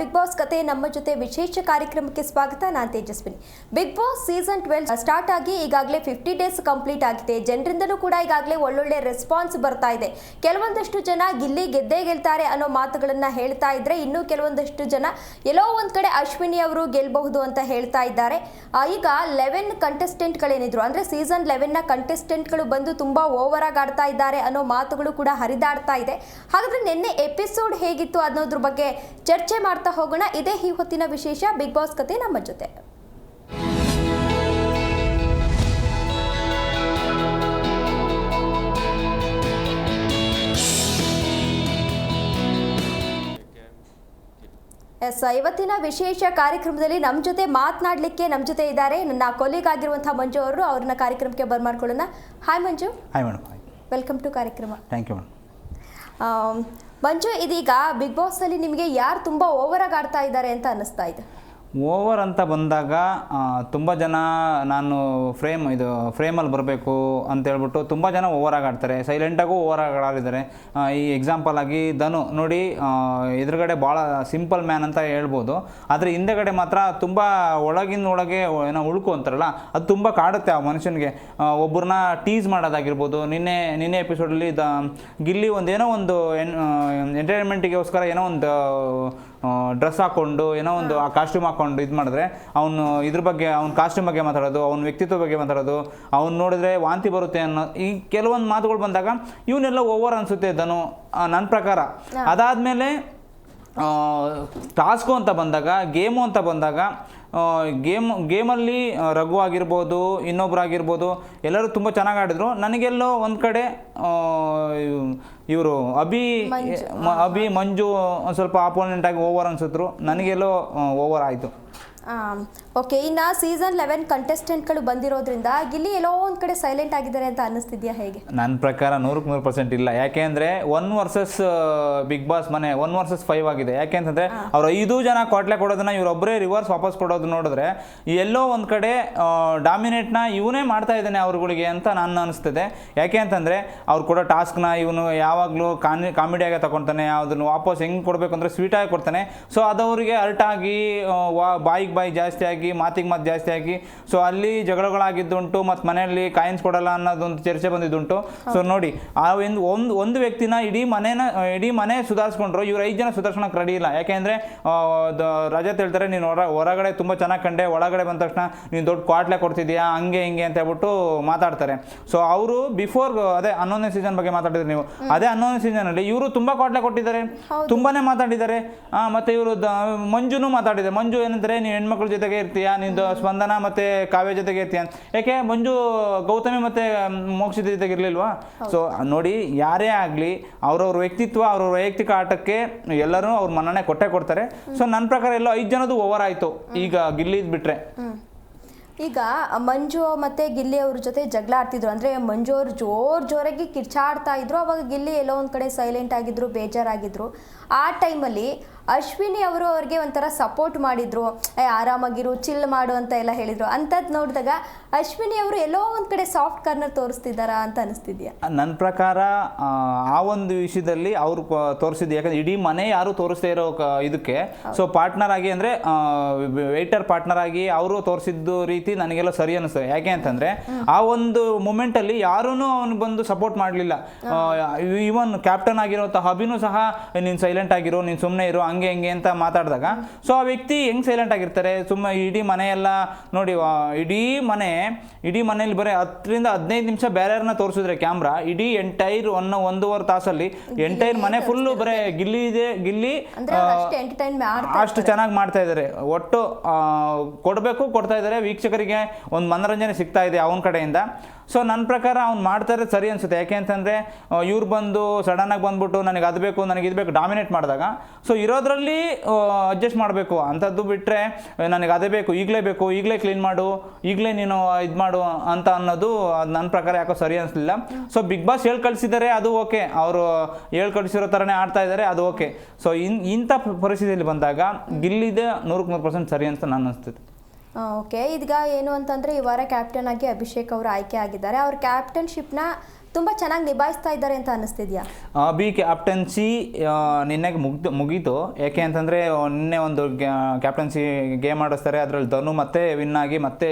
Big boss ಕತೆ ನಮ್ಮ ಜೊತೆ ವಿಶೇಷ ಕಾರ್ಯಕ್ರಮಕ್ಕೆ ಸ್ವಾಗತ. ನಾನು Tejaswini. Big Boss season twelve start ಆಗಿ ಈಗಾಗಲೇ ಫಿಫ್ಟಿ ಡೇಸ್ ಕಂಪ್ಲೀಟ್ ಆಗಿದೆ. ಜನರಿಂದಲೂ ಕೂಡ ಈಗಾಗಲೇ ಒಳ್ಳೊಳ್ಳೆ ರೆಸ್ಪಾನ್ಸ್ ಬರ್ತಾ ಇದೆ. ಕೆಲವೊಂದಷ್ಟು ಜನ ಗಿಲ್ಲಿ ಗೆದ್ದೇ ಗೆಲ್ತಾರೆ ಅನ್ನೋ ಮಾತುಗಳನ್ನು ಹೇಳ್ತಾ ಇದ್ರೆ ಇನ್ನೂ ಕೆಲವೊಂದಷ್ಟು ಜನ ಎಲ್ಲೋ ಒಂದು ಕಡೆ ಅಶ್ವಿನಿ ಅವರು ಗೆಲ್ಲಬಹುದು ಅಂತ ಹೇಳ್ತಾ ಇದ್ದಾರೆ. ಈಗ ಲೆವೆನ್ ಕಂಟೆಸ್ಟೆಂಟ್ಗಳೇನಿದ್ರು ಅಂದ್ರೆ ಸೀಸನ್ ಲೆವೆನ್ನ ಕಂಟೆಸ್ಟೆಂಟ್ಗಳು ಬಂದು ತುಂಬಾ ಓವರ್ ಆಗಿ ಆಡ್ತಾ ಇದ್ದಾರೆ ಅನ್ನೋ ಮಾತುಗಳು ಕೂಡ ಹರಿದಾಡ್ತಾ ಇದೆ. ಹಾಗಾದ್ರೆ ನಿನ್ನೆ ಎಪಿಸೋಡ್ ಹೇಗಿತ್ತು ಅನ್ನೋದ್ರ ಬಗ್ಗೆ ಚರ್ಚೆ ಮಾಡ್ತಾ ಹೋಗೋಣ. ಇದೇ ಈ ಹೊತ್ತಿನ ವಿಶೇಷ. ಬಿಗ್ ಬಾಸ್ ಕತೆ ನಮ್ಮ ಜೊತೆ. ಎಸ್ ಇವತ್ತಿನ ವಿಶೇಷ ಕಾರ್ಯಕ್ರಮದಲ್ಲಿ ನಮ್ಮ ಜೊತೆ ಮಾತನಾಡಲಿಕ್ಕೆ ನಮ್ಮ ಜೊತೆ ಇದ್ದಾರೆ. ನನ್ನ ಕೊಲೀಗ್ ಆಗಿರುವಂತಹ ಮಂಜು ಅವರು. ಅವ್ರನ್ನ ಕಾರ್ಯಕ್ರಮಕ್ಕೆ ಬರ್ಮಾಡ್ಕೊಳ್ಳೋಣ hi Manju. Hi madam welcome to ಕಾರ್ಯಕ್ರಮ. ಥ್ಯಾಂಕ್ ಯು ಮೇಡಮ್ ಮಂಜು, ಇದೀಗ ಬಿಗ್ ಬಾಸ್ ಅಲ್ಲಿ ನಿಮಗೆ ಯಾರು ತುಂಬಾ ಓವರ್ ಆಗಿ ಆಡ್ತಾ ಇದ್ದಾರೆ ಅಂತ ಅನಿಸ್ತಾ ಇದೆ. ಓವರ್ ಅಂತ ಬಂದಾಗ ತುಂಬ ಜನ ನಾನು ಫ್ರೇಮ್ ಇದು ಫ್ರೇಮಲ್ಲಿ ಬರಬೇಕು ಅಂತ ಹೇಳ್ಬಿಟ್ಟು ತುಂಬ ಜನ ಓವರ್ ಆಗಾಡ್ತಾರೆ ಸೈಲೆಂಟಾಗೂ ಓವರ್ ಆಗಾಡಿದ್ದಾರೆ ಈ ಎಕ್ಸಾಂಪಲ್ ಆಗಿ ಧನು. ನೋಡಿ ಎದುರುಗಡೆ ಭಾಳ ಸಿಂಪಲ್ ಮ್ಯಾನ್ ಅಂತ ಹೇಳ್ಬೋದು. ಆದರೆ ಹಿಂದೆಗಡೆ ಮಾತ್ರ ತುಂಬ ಒಳಗಿನ ಒಳಗೆ ಏನೋ ಉಳ್ಕು ಅಂತಾರಲ್ಲ, ಅದು ತುಂಬ ಕಾಡುತ್ತೆ ಆ ಮನುಷ್ಯನಿಗೆ. ಒಬ್ಬರನ್ನ ಟೀಸ್ ಮಾಡೋದಾಗಿರ್ಬೋದು. ನಿನ್ನೆ ನಿನ್ನೆ ಎಪಿಸೋಡಲ್ಲಿ ದ, ಗಿಲ್ಲಿ ಒಂದೇನೋ ಒಂದು ಎಂಟರ್ಟೈನ್ಮೆಂಟಿಗೋಸ್ಕರ ಏನೋ ಒಂದು ಡ್ರೆಸ್ ಹಾಕೊಂಡು ಏನೋ ಒಂದು ಆ ಕಾಸ್ಟ್ಯೂಮ್ ಹಾಕೊಂಡು ಇದು ಮಾಡಿದ್ರೆ ಅವನು ಇದ್ರ ಬಗ್ಗೆ ಅವ್ನ ಕಾಸ್ಟ್ಯೂಮ್ ಬಗ್ಗೆ ಮಾತಾಡೋದು ಅವ್ನ ವ್ಯಕ್ತಿತ್ವ ಬಗ್ಗೆ ಮಾತಾಡೋದು ಅವ್ನು ನೋಡಿದ್ರೆ ವಾಂತಿ ಬರುತ್ತೆ ಅನ್ನೋ ಈ ಕೆಲವೊಂದು ಮಾತುಗಳು ಬಂದಾಗ ಇವನ್ನೆಲ್ಲ ಓವರ್ ಅನಿಸುತ್ತೆ ಧನು ನನ್ನ ಪ್ರಕಾರ. ಅದಾದಮೇಲೆ ಟಾಸ್ಕು ಅಂತ ಬಂದಾಗ ಗೇಮು ಅಂತ ಬಂದಾಗ ಗೇಮ್ ಗೇಮಲ್ಲಿ ರಘು ಆಗಿರ್ಬೋದು ಇನ್ನೊಬ್ರಾಗಿರ್ಬೋದು ಎಲ್ಲರೂ ತುಂಬ ಚೆನ್ನಾಗಿ ಆಡಿದ್ರು. ನನಗೆಲ್ಲೋ ಒಂದು ಕಡೆ ಇವರು ಅಭಿ ಅಭಿ ಮಂಜು ಒಂದು ಸ್ವಲ್ಪ ಆಪೋನೆಂಟ್ ಆಗಿ ಓವರ್ ಅನ್ಸಿದ್ರು ನನಗೆಲ್ಲೋ ಓವರ್ ಆಯಿತು. ಓಕೆ ಇನ್ನು ಸೀಸನ್ ಲೆವೆನ್ ಕಂಟೆಸ್ಟೆಂಟ್ಗಳು ಬಂದಿರೋದ್ರಿಂದ ಇಲ್ಲಿ ಎಲ್ಲೋ ಒಂದು ಕಡೆ ಸೈಲೆಂಟ್ ಆಗಿದ್ದಾರೆ ಅಂತ ಅನ್ನಿಸ್ತಿದ್ಯಾ ಹೇಗೆ? ನನ್ನ ಪ್ರಕಾರ ನೂರಕ್ಕೆ ನೂರು ಪರ್ಸೆಂಟ್ ಇಲ್ಲ. ಯಾಕೆ ಅಂದರೆ ಒನ್ ವರ್ಸಸ್ ಬಿಗ್ ಬಾಸ್ ಮನೆ ಒನ್ ವರ್ಸಸ್ ಫೈವ್ ಆಗಿದೆ. ಯಾಕೆ ಅಂತಂದರೆ ಅವ್ರು ಐದು ಜನ ಕ್ವಾಟ್ಲೆ ಕೊಡೋದನ್ನ ಇವರೊಬ್ಬರೇ ರಿವರ್ಸ್ ವಾಪಸ್ ಕೊಡೋದು ನೋಡಿದ್ರೆ ಎಲ್ಲೋ ಒಂದು ಕಡೆ ಡಾಮಿನೇಟ್ನ ಇವನೇ ಮಾಡ್ತಾ ಇದ್ದಾನೆ ಅವ್ರುಗಳಿಗೆ ಅಂತ ನಾನು ಅನಿಸ್ತದೆ. ಯಾಕೆ ಅಂತಂದರೆ ಅವ್ರು ಕೊಡೋ ಟಾಸ್ಕ್ನ ಇವನು ಯಾವಾಗಲೂ ಕಾನಿ ಕಾಮಿಡಿಯಾಗೆ ತಗೊತಾನೆ ಅದನ್ನು ವಾಪಸ್ ಹೆಂಗೆ ಕೊಡಬೇಕು ಅಂದರೆ ಸ್ವೀಟಾಗಿ ಕೊಡ್ತಾನೆ. ಸೊ ಅದವರಿಗೆ ಅರ್ಟಾಗಿ ವಾ ಬಾಯಿಗೆ ಬಾಯಿ ಜಾಸ್ತಿ ಆಗಿ ಮಾತಿಗೆ ಮಾತು ಜಾಸ್ತಿ ಆಗಿ. ಸೊ ಅಲ್ಲಿ ಜಗಳಗಳಾಗಿದ್ದುಂಟು ಮತ್ತು ಮನೆಯಲ್ಲಿ ಕಾಯಿನ್ಸ್ ಕೊಡಲ್ಲ ಅನ್ನೋದೊಂದು ಚರ್ಚೆ ಬಂದಿದ್ದುಂಟು. ಸೊ ನೋಡಿ ಆ ಒಂದು ಒಂದು ಒಂದು ವ್ಯಕ್ತಿನ ಇಡೀ ಮನೆನ ಇಡೀ ಮನೆ ಸುಧಾರಿಸ್ಕೊಂಡ್ರು ಇವ್ರು ಐದು ಜನ ಸುಧಾರಿಸ್ಕೊಳಕ್ಕೆ ರೆಡಿ ಇಲ್ಲ. ಯಾಕೆಂದರೆ ರಜತ್ ಹೇಳ್ತಾರೆ ನೀನು ಹೊರ ಹೊರಗಡೆ ತುಂಬ ಚೆನ್ನಾಗಿ ಕಂಡೆ ಒಳಗಡೆ ಬಂದ ತಕ್ಷಣ ನೀನು ದೊಡ್ಡ ಕ್ವಾಟ್ಲೆ ಕೊಡ್ತಿದ್ಯಾ ಹಂಗೆ ಹಿಂಗೆ ಅಂತ ಹೇಳ್ಬಿಟ್ಟು ಮಾತಾಡ್ತಾರೆ. ಸೊ ಅವರು ಬಿಫೋರ್ ಅದೇ ಹನ್ನೊಂದನೇ ಸೀಸನ್ ಬಗ್ಗೆ ಮಾತಾಡಿದ್ರಿ ನೀವು. ಅದೇ ಹನ್ನೊಂದನೇ ಸೀಸನಲ್ಲಿ ಇವರು ತುಂಬ ಕ್ವಾಟ್ಲೆ ಕೊಟ್ಟಿದ್ದಾರೆ. ತುಂಬಾನೇ ಮಾತಾಡಿದ್ದಾರೆ. ಮತ್ತೆ ಇವರು ಮಂಜುನು ಮಾತಾಡಿದ್ದಾರೆ ಮಂಜು ಏನಂದ್ರೆ ನೀವು ಹೆಣ್ಮಕ್ಳ ಜೊತೆಗೆ ಇರ್ತೀಯ? ನಿಂದು ಸ್ಪಂದನ ಮತ್ತೆ ಕಾವ್ಯ ಜೊತೆಗೆ ಇರ್ತೀಯ? ಯಾಕೆ ಮಂಜು ಗೌತಮಿ ಮತ್ತೆ ಮೋಕ್ಷದ ಜೊತೆಗೆ ಇರ್ಲಿಲ್ವಾ ಸೊ ನೋಡಿ ಯಾರೇ ಆಗಲಿ ಅವ್ರವ್ರ ವ್ಯಕ್ತಿತ್ವ ಅವ್ರವ್ರ ವೈಯಕ್ತಿಕ ಆಟಕ್ಕೆ ಎಲ್ಲರೂ ಅವ್ರ ಮನ್ನಣೆ ಕೊಟ್ಟೆ ಕೊಡ್ತಾರೆ. ಸೊ ನನ್ನ ಪ್ರಕಾರ ಎಲ್ಲ ಐದು ಜನದ್ದು ಓವರ್ ಆಯಿತು. ಈಗ ಗಿಲ್ಲಿದ್ ಬಿಟ್ರೆ. ಈಗ ಮಂಜು ಮತ್ತೆ ಗಿಲ್ಲಿ ಅವ್ರ ಜೊತೆ ಜಗಳ ಆಡ್ತಿದ್ರು. ಅಂದ್ರೆ ಮಂಜು ಅವ್ರು ಜೋರ್ ಜೋರಾಗಿ ಕಿರ್ಚಾಡ್ತಾ ಇದ್ರು. ಅವಾಗ ಗಿಲ್ಲಿ ಎಲ್ಲೋ ಒಂದ್ ಕಡೆ ಸೈಲೆಂಟ್ ಆಗಿದ್ರು ಬೇಜಾರಾಗಿದ್ರು. ಆ ಟೈಮಲ್ಲಿ ಅಶ್ವಿನಿ ಅವರು ಅವ್ರಿಗೆ ಒಂಥರ ಸಪೋರ್ಟ್ ಮಾಡಿದ್ರು. ಏ ಆರಾಮಾಗಿರು ಚಿಲ್ ಮಾಡು ಅಂತ ಎಲ್ಲ ಹೇಳಿದ್ರು. ಅಂಥದ್ದು ನೋಡಿದಾಗ ಅಶ್ವಿನಿ ಅವರು ಎಲ್ಲೋ ಒಂದು ಕಡೆ ಸಾಫ್ಟ್ ಕಾರ್ನರ್ ತೋರಿಸ್ತಿದ್ದಾರಾ ಅಂತ ಅನಿಸ್ತಿದ್ಯಾ? ನನ್ನ ಪ್ರಕಾರ ಆ, ಒಂದು ವಿಷಯದಲ್ಲಿ ಅವರು ತೋರಿಸಿದ್ದು ಯಾಕಂದ್ರೆ ಇಡೀ ಮನೆ ಯಾರು ತೋರಿಸ್ದೇ ಇರೋ ಇದಕ್ಕೆ. ಸೊ ಪಾರ್ಟ್ನರ್ ಆಗಿ ಅಂದರೆ ವೆಯ್ಟರ್ ಪಾರ್ಟ್ನರ್ ಆಗಿ ಅವರು ತೋರಿಸಿದ್ದು ರೀತಿ ನನಗೆಲ್ಲ ಸರಿ ಅನಿಸ್ತದೆ. ಯಾಕೆ ಅಂತಂದರೆ ಆ ಒಂದು ಮೂಮೆಂಟಲ್ಲಿ ಯಾರೂ ಅವ್ನಿಗೆ ಬಂದು ಸಪೋರ್ಟ್ ಮಾಡಲಿಲ್ಲ. ಇವನ್ ಕ್ಯಾಪ್ಟನ್ ಆಗಿರೋಂಥ ಹಬಿನೂ ಸಹ ನೀನು ಸೈಲೆಂಟ್ ಆಗಿರೋ ನೀನು ಸುಮ್ಮನೆ ಇರೋ ಹಂಗೆ ಹಂಗೆ ಅಂತ ಮಾತಾಡಿದಾಗ ಸೊ ಆ ವ್ಯಕ್ತಿ ಹೆಂಗೆ ಸೈಲೆಂಟ್ ಆಗಿರ್ತಾರೆ? ಸುಮ್ಮನೆ ಇಡೀ ಮನೆಯೆಲ್ಲ ನೋಡಿ ಇಡೀ ಮನೆ ಇಡೀ ಮನೇಲಿ ಬರೀ ಹತ್ತರಿಂದ ಹದಿನೈದು ನಿಮಿಷ ಬೇರೆಯವ್ರನ್ನ ತೋರಿಸಿದ್ರೆ ಕ್ಯಾಮ್ರಾ ಇಡೀ ಎಂಟೈರ್ ಒನ್ ಒಂದೂವರೆ ತಾಸಲ್ಲಿ ಎಂಟೈರ್ ಮನೆ ಫುಲ್ಲು ಬರೀ ಗಿಲ್ಲಿ ಇದೆ ಗಿಲ್ಲಿ ಅಷ್ಟೇ ಚೆನ್ನಾಗಿ ಮಾಡ್ತಾ ಇದ್ದಾರೆ ಒಟ್ಟು ಕೊಡಬೇಕು ಕೊಡ್ತಾ ಇದ್ದಾರೆ ವೀಕ್ಷಕರಿಗೆ ಒಂದು ಮನೋರಂಜನೆ ಸಿಗ್ತಾ ಇದೆ ಅವನ ಕಡೆಯಿಂದ. ಸೊ ನನ್ನ ಪ್ರಕಾರ ಅವ್ನು ಮಾಡ್ತಾರೆ ಸರಿ ಅನಿಸುತ್ತೆ. ಯಾಕೆ ಅಂತಂದರೆ ಇವ್ರು ಬಂದು ಸಡನ್ನಾಗಿ ಬಂದುಬಿಟ್ಟು ನನಗೆ ಅದು ಬೇಕು, ನನಗೆ ಇದು ಬೇಕು ಡಾಮಿನೇಟ್ ಮಾಡಿದಾಗ, ಸೊ ಇರೋದ್ರಲ್ಲಿ ಅಡ್ಜಸ್ಟ್ ಮಾಡಬೇಕು. ಅಂಥದ್ದು ಬಿಟ್ಟರೆ ನನಗೆ ಅದೇ ಬೇಕು, ಈಗಲೇ ಬೇಕು, ಈಗಲೇ ಕ್ಲೀನ್ ಮಾಡು, ಈಗಲೇ ನೀನು ಇದು ಮಾಡು ಅಂತ ಅನ್ನೋದು ಅದು ನನ್ನ ಪ್ರಕಾರ ಯಾಕೋ ಸರಿ ಅನಿಸ್ಲಿಲ್ಲ. ಸೊ ಬಿಗ್ ಬಾಸ್ ಹೇಳಿ ಕಳಿಸಿದ್ದಾರೆ ಅದು ಓಕೆ. ಅವರು ಹೇಳಿ ಕಳಿಸಿರೋ ಥರನೇ ಆಡ್ತಾ ಇದ್ದಾರೆ ಅದು ಓಕೆ. ಸೊ ಇನ್, ಇಂಥ ಪರಿಸ್ಥಿತಿಯಲ್ಲಿ ಬಂದಾಗ, ಗಿಲ್ಲಿದೆ ನೂರಕ್ಕೆ ನೂರು ಪರ್ಸೆಂಟ್ ಸರಿ ಅಂತ ನಾನು ಅನಿಸ್ತದೆ. ಓಕೆ. ಇದೀಗ ಏನು ಅಂತಂದರೆ ಈ ವಾರ ಕ್ಯಾಪ್ಟನ್ ಆಗಿ ಅಭಿಷೇಕ್ ಅವರು ಆಯ್ಕೆ ಆಗಿದ್ದಾರೆ. ಅವ್ರ ಕ್ಯಾಪ್ಟನ್ಶಿಪ್ನ ತುಂಬಾ ಚೆನ್ನಾಗಿ ನಿಭಾಯಿಸ್ತಾ ಇದ್ದಾರೆ ಅಂತ ಅನಿಸ್ತಿದ್ಯಾ ಬಿ ಕ್ಯಾಪ್ಟನ್ಸಿ ನಿನ್ನೆಗೆ ಮುಗ್ದು ಮುಗೀತು. ಯಾಕೆ ಅಂತಂದರೆ ನಿನ್ನೆ ಒಂದು ಕ್ಯಾಪ್ಟನ್ಸಿ ಗೇಮ್ ಆಡಿಸ್ತಾರೆ. ಅದರಲ್ಲಿ ಧನು ಮತ್ತೆ ವಿನ್ ಆಗಿ ಮತ್ತೆ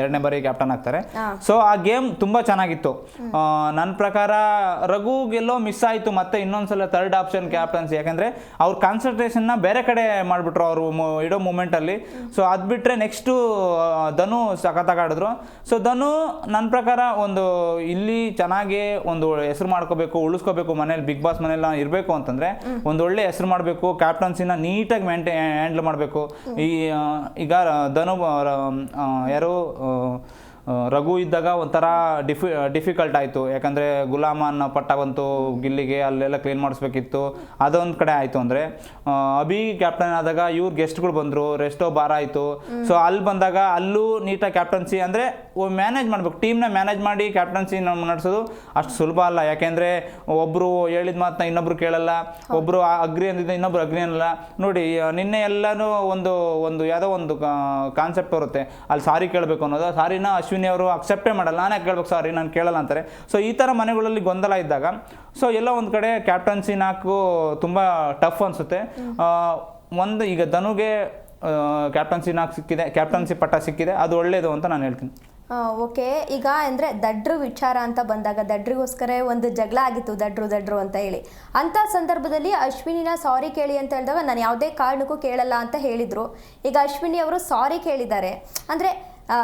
ಎರಡನೇ ಬಾರಿ ಕ್ಯಾಪ್ಟನ್ ಆಗ್ತಾರೆ. ಸೊ ಆ ಗೇಮ್ ತುಂಬ ಚೆನ್ನಾಗಿತ್ತು. ನನ್ನ ಪ್ರಕಾರ ರಘುಗೆಲ್ಲೋ ಮಿಸ್ ಆಯಿತು ಮತ್ತೆ ಇನ್ನೊಂದ್ಸಲ ಥರ್ಡ್ ಆಪ್ಷನ್ ಕ್ಯಾಪ್ಟನ್ಸಿ. ಯಾಕಂದರೆ ಅವ್ರ ಕಾನ್ಸಂಟ್ರೇಷನ್ನ ಬೇರೆ ಕಡೆ ಮಾಡಿಬಿಟ್ರು ಅವರು ಇಡೋ ಮೂಮೆಂಟಲ್ಲಿ ಸೊ ಅದು ಬಿಟ್ಟರೆ ನೆಕ್ಸ್ಟು ಧನು ಸಖತ್ತಾಗಿ ಆಡಿದ್ರು. ಸೊ ಧನು ನನ್ನ ಪ್ರಕಾರ ಒಂದು ಇಲ್ಲಿ ಚೆನ್ನಾಗಿ ಒಂದು ಹೆಸರು ಮಾಡ್ಕೋಬೇಕು, ಉಳಿಸ್ಕೋಬೇಕು ಮನೇಲಿ ಬಿಗ್ ಬಾಸ್ ಮನೇಲಿ ಇರಬೇಕು ಅಂತಂದರೆ ಒಂದು ಒಳ್ಳೆ ಹೆಸರು ಮಾಡಬೇಕು ಕ್ಯಾಪ್ಟನ್ಸಿನ ನೀಟಾಗಿ ಮೇಂಟೈ ಹ್ಯಾಂಡಲ್ ಮಾಡಬೇಕು. ಈ ಈಗ ಧನು ಯಾರು ರಘು ಇದ್ದಾಗ ಒಂಥರ ಡಿಫಿ ಡಿಫಿಕಲ್ಟ್ ಆಯಿತು. ಯಾಕಂದರೆ ಗುಲಾಮ ಅನ್ನೋ ಪಟ್ಟ ಬಂತು, ಗಿಲ್ಲಿಗೆ ಅಲ್ಲೆಲ್ಲ ಕ್ಲೀನ್ ಮಾಡಿಸ್ಬೇಕಿತ್ತು. ಅದೊಂದು ಕಡೆ ಆಯಿತು ಅಂದರೆ ಅಭಿ ಕ್ಯಾಪ್ಟನ್ ಆದಾಗ ಇವ್ರು ಗೆಸ್ಟ್ಗಳು ಬಂದರು ರೆಸ್ಟೋ ಬಾರ ಆಯಿತು. ಸೊ ಅಲ್ಲಿ ಬಂದಾಗ ಅಲ್ಲೂ ನೀಟಾಗಿ ಕ್ಯಾಪ್ಟನ್ಸಿ ಅಂದರೆ ಮ್ಯಾನೇಜ್ ಮಾಡಬೇಕು. ಟೀಮ್ನ ಮ್ಯಾನೇಜ್ ಮಾಡಿ ಕ್ಯಾಪ್ಟನ್ಸಿ ನಮ್ಮ ನಡೆಸೋದು ಅಷ್ಟು ಸುಲಭ ಅಲ್ಲ. ಯಾಕೆಂದರೆ ಒಬ್ಬರು ಹೇಳಿದ ಮಾತನ್ನ ಇನ್ನೊಬ್ರು ಕೇಳಲ್ಲ. ಒಬ್ಬರು ಅಗ್ರಿ ಅಂದಿದ್ದ ಇನ್ನೊಬ್ರು ಅಗ್ರಿ ಅನ್ನಲ್ಲ. ನೋಡಿ ನಿನ್ನೆ ಎಲ್ಲನೂ ಒಂದು ಒಂದು ಯಾವುದೋ ಒಂದು ಕಾನ್ಸೆಪ್ಟ್ ಬರುತ್ತೆ. ಅಲ್ಲಿ ಸಾರಿ ಕೇಳಬೇಕು ಅನ್ನೋದು. ಸಾರಿನ ಅಶ್ವಿನಿ ಅವರು ಅಕ್ಸೆಪ್ಟೇ ಮಾಡಲ್ಲ. ನಾನೇ ಕೇಳ್ಬೇಕು ಸಾರಿ ನಾನು ಕೇಳಲ್ಲ ಅಂತಾರೆ. ಸೊ ಈ ಥರ ಮನೆಗಳಲ್ಲಿ ಗೊಂದಲ ಇದ್ದಾಗ ಸೊ ಎಲ್ಲ ಒಂದು ಕಡೆ ಕ್ಯಾಪ್ಟನ್ಸಿ ನಾಲ್ಕು ತುಂಬ ಟಫ್ ಅನಿಸುತ್ತೆ. ಒಂದು ಈಗ ಧನುಗೆ ಕ್ಯಾಪ್ಟನ್ಸಿ ನಾಲ್ಕು ಸಿಕ್ಕಿದೆ. ಕ್ಯಾಪ್ಟನ್ಸಿ ಪಟ್ಟ ಸಿಕ್ಕಿದೆ. ಅದು ಒಳ್ಳೆಯದು ಅಂತ ನಾನು ಹೇಳ್ತೀನಿ. ಓಕೆ. ಈಗ ಅಂದರೆ ದಡ್ರು ವಿಚಾರ ಅಂತ ಬಂದಾಗ ದಡ್ರಿಗೋಸ್ಕರ ಒಂದು ಜಗಳ ಆಗಿತ್ತು, ದಡ್ರು ದಡ್ರು ಅಂತ ಹೇಳಿ. ಅಂಥ ಸಂದರ್ಭದಲ್ಲಿ ಅಶ್ವಿನಿನ ಸಾರಿ ಕೇಳಿ ಅಂತ ಹೇಳಿದಾಗ ನಾನು ಯಾವುದೇ ಕಾರಣಕ್ಕೂ ಕೇಳಲ್ಲ ಅಂತ ಹೇಳಿದರು. ಈಗ ಅಶ್ವಿನಿ ಅವರು ಸಾರಿ ಕೇಳಿದ್ದಾರೆ. ಅಂದರೆ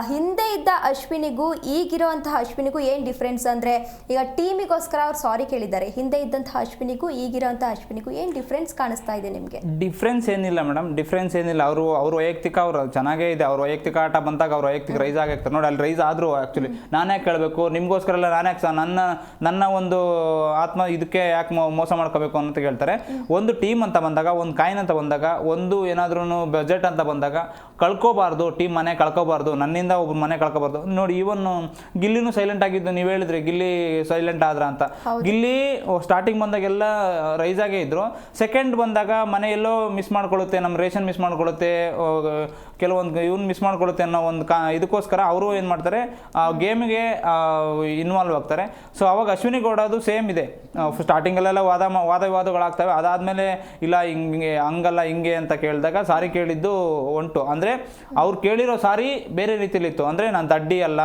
ಹಿಂದೆ ಇದ್ದ ಅಶ್ವಿನಿಗೂ ಈಗಿರೋಂತಹ ಅಶ್ವಿನಿಗೂ ಏನು ಡಿಫ್ರೆನ್ಸ್ ಅಂದರೆ ಈಗ ಟೀಮಿಗೋಸ್ಕರ ಅವ್ರು ಸಾರಿ ಕೇಳಿದ್ದಾರೆ. ಹಿಂದೆ ಇದ್ದಂತಹ ಅಶ್ವಿನಿಗೂ ಈಗಿರೋಂತಹ ಅಶ್ವಿನಿಗೂ ಏನು ಡಿಫ್ರೆನ್ಸ್ ಕಾಣಿಸ್ತಾ ಇದೆ ನಿಮಗೆ? ಡಿಫ್ರೆನ್ಸ್ ಏನಿಲ್ಲ ಮೇಡಮ್ ಡಿಫ್ರೆನ್ಸ್ ಏನಿಲ್ಲ. ಅವರು ಅವ್ರ ವೈಯಕ್ತಿಕ ಅವರು ಚೆನ್ನಾಗೇ ಇದೆ. ಅವ್ರ ವೈಯಕ್ತಿಕ ಆಟ ಬಂದಾಗ ಅವ್ರ ವೈಯಕ್ತಿಕ ರೈಸ್ ಆಗಿರ್ತಾರೆ ನೋಡಿ ಅಲ್ಲಿ ರೈಸ್ ಆದರೂ ಆ್ಯಕ್ಚುಲಿ ನಾನೇ ಕೇಳಬೇಕು. ನಿಮಗೋಸ್ಕರ ಎಲ್ಲ ನಾನೇ ನನ್ನ ನನ್ನ ಒಂದು ಆತ್ಮ ಇದಕ್ಕೆ ಯಾಕೆ ಮೋಸ ಮಾಡ್ಕೋಬೇಕು ಅಂತ ಕೇಳ್ತಾರೆ ಒಂದು ಟೀಮ್ ಅಂತ ಬಂದಾಗ ಒಂದು ಕಾಯಿನ್ ಅಂತ ಬಂದಾಗ ಒಂದು ಏನಾದ್ರೂ ಬಜೆಟ್ ಅಂತ ಬಂದಾಗ ಕಳ್ಕೋಬಾರ್ದು. ಟೀಮ್ ಮನೆ ಕಳ್ಕೋಬಾರ್ದು. ನನ್ನಿಂದ ಒಬ್ಬ ಮನೆ ಕಳ್ಕೋಬಾರ್ದು ನೋಡಿ ಇವನ್ ಗಿಲ್ಲಿನೂ ಸೈಲೆಂಟ್ ಆಗಿದ್ದು ನೀವು ಹೇಳಿದ್ರಿ ಗಿಲ್ಲಿ ಸೈಲೆಂಟ್ ಆದ್ರ ಅಂತ. ಗಿಲ್ಲಿ ಸ್ಟಾರ್ಟಿಂಗ್ ಬಂದಾಗೆಲ್ಲ ರೈಸ್ ಆಗೇ ಇದ್ರು. ಸೆಕೆಂಡ್ ಬಂದಾಗ ಮನೆ ಎಲ್ಲೋ ಮಿಸ್ ಮಾಡ್ಕೊಳ್ಳುತ್ತೆ ನಮ್ಮ ರೇಷನ್ ಮಿಸ್ ಮಾಡ್ಕೊಳ್ಳುತ್ತೆ ಕೆಲವೊಂದು ಇವ್ನು ಮಿಸ್ ಮಾಡ್ಕೊಡುತ್ತೆ ಅನ್ನೋ ಒಂದು ಕಾ ಇದಕ್ಕೋಸ್ಕರ ಅವರು ಏನು ಮಾಡ್ತಾರೆ ಗೇಮಿಗೆ ಇನ್ವಾಲ್ವ್ ಆಗ್ತಾರೆ. ಸೊ ಅವಾಗ ಅಶ್ವಿನಿ ಗೌಡ ಅದು ಸೇಮ್ ಇದೆ. ಸ್ಟಾರ್ಟಿಂಗಲ್ಲೆಲ್ಲ ವಾದ ವಾದ ವಿವಾದಗಳಾಗ್ತವೆ. ಅದಾದಮೇಲೆ, ಇಲ್ಲ, ಹಿಂಗೆ, ಹಂಗಲ್ಲ, ಹಿಂಗೆ ಅಂತ ಕೇಳಿದಾಗ ಸಾರಿ ಕೇಳಿದ್ದು ಒಂಟು ಅಂದರೆ ಅವ್ರು ಕೇಳಿರೋ ಸಾರಿ ಬೇರೆ ರೀತಿಲಿತ್ತು. ಅಂದರೆ ನಾನು ದಡ್ಡಿ ಅಲ್ಲ.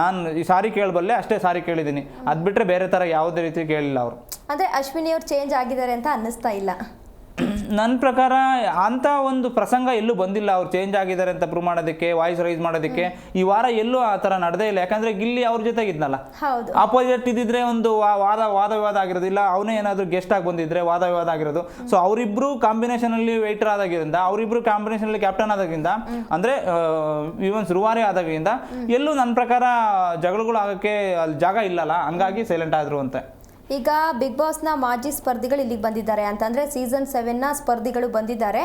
ನಾನು ಈ ಸಾರಿ ಕೇಳಬಲ್ಲೆ ಅಷ್ಟೇ ಸಾರಿ ಕೇಳಿದ್ದೀನಿ. ಅದು ಬಿಟ್ಟರೆ ಬೇರೆ ಥರ ಯಾವುದೇ ರೀತಿ ಕೇಳಿಲ್ಲ ಅವರು. ಅಂದರೆ ಅಶ್ವಿನಿ ಅವ್ರು ಚೇಂಜ್ ಆಗಿದ್ದಾರೆ ಅಂತ ಅನ್ನಿಸ್ತಾ ಇಲ್ಲ. ನನ್ನ ಪ್ರಕಾರ ಅಂಥ ಒಂದು ಪ್ರಸಂಗ ಎಲ್ಲೂ ಬಂದಿಲ್ಲ. ಅವ್ರು ಚೇಂಜ್ ಆಗಿದ್ದಾರೆ ಅಂತ ಪ್ರೂವ್ ಮಾಡೋದಕ್ಕೆ ವಾಯ್ಸ್ ರೈಸ್ ಮಾಡೋದಕ್ಕೆ. ಈ ವಾರ ಎಲ್ಲೂ ಆ ಥರ ನಡೆದೇ ಇಲ್ಲ. ಯಾಕಂದ್ರೆ ಗಿಲ್ಲಿ ಅವ್ರ ಜೊತೆಗಿದ್ನಲ್ಲ. ಇದ್ನಲ್ಲ ಅಪೋಸಿಟ್ ಇದ್ದಿದ್ರೆ ಒಂದು ವಾ- ವಾದ ವಾದ ವಿವಾದ ಆಗಿರೋದಿಲ್ಲ ಅವನೇ ಏನಾದರೂ ಗೆಸ್ಟ್ ಆಗಿ ಬಂದಿದ್ರೆ ವಾದ ವಿವಾದ ಆಗಿರೋದು. ಸೊ ಅವರಿಬ್ರು ಕಾಂಬಿನೇಷನ್ ಅಲ್ಲಿ ವೆಯ್ಟರ್ ಆದಾಗಿರಿಂದ ಅವರಿಬ್ರು ಕಾಂಬಿನೇಷನ್ ಅಲ್ಲಿ ಕ್ಯಾಪ್ಟನ್ ಆದಾಗಿಂದ ಅಂದ್ರೆ ಇವನ್ ಸುರುವಾರಿ ಆದಾಗಿಂದ ಎಲ್ಲೂ ನನ್ನ ಪ್ರಕಾರ ಜಗಳಗಳು ಆಗಕ್ಕೆ ಅಲ್ಲಿ ಜಾಗ ಇಲ್ಲಲ್ಲ. ಹಂಗಾಗಿ ಸೈಲೆಂಟ್ ಆದ್ರು ಅಂತ. ಈಗ ಬಿಗ್ ಬಾಸ್ನ ಮಾಜಿ ಸ್ಪರ್ಧಿಗಳು ಇಲ್ಲಿಗೆ ಬಂದಿದ್ದಾರೆ ಅಂತಂದರೆ ಸೀಸನ್ ಸೆವೆನ್ನ ಸ್ಪರ್ಧಿಗಳು ಬಂದಿದ್ದಾರೆ.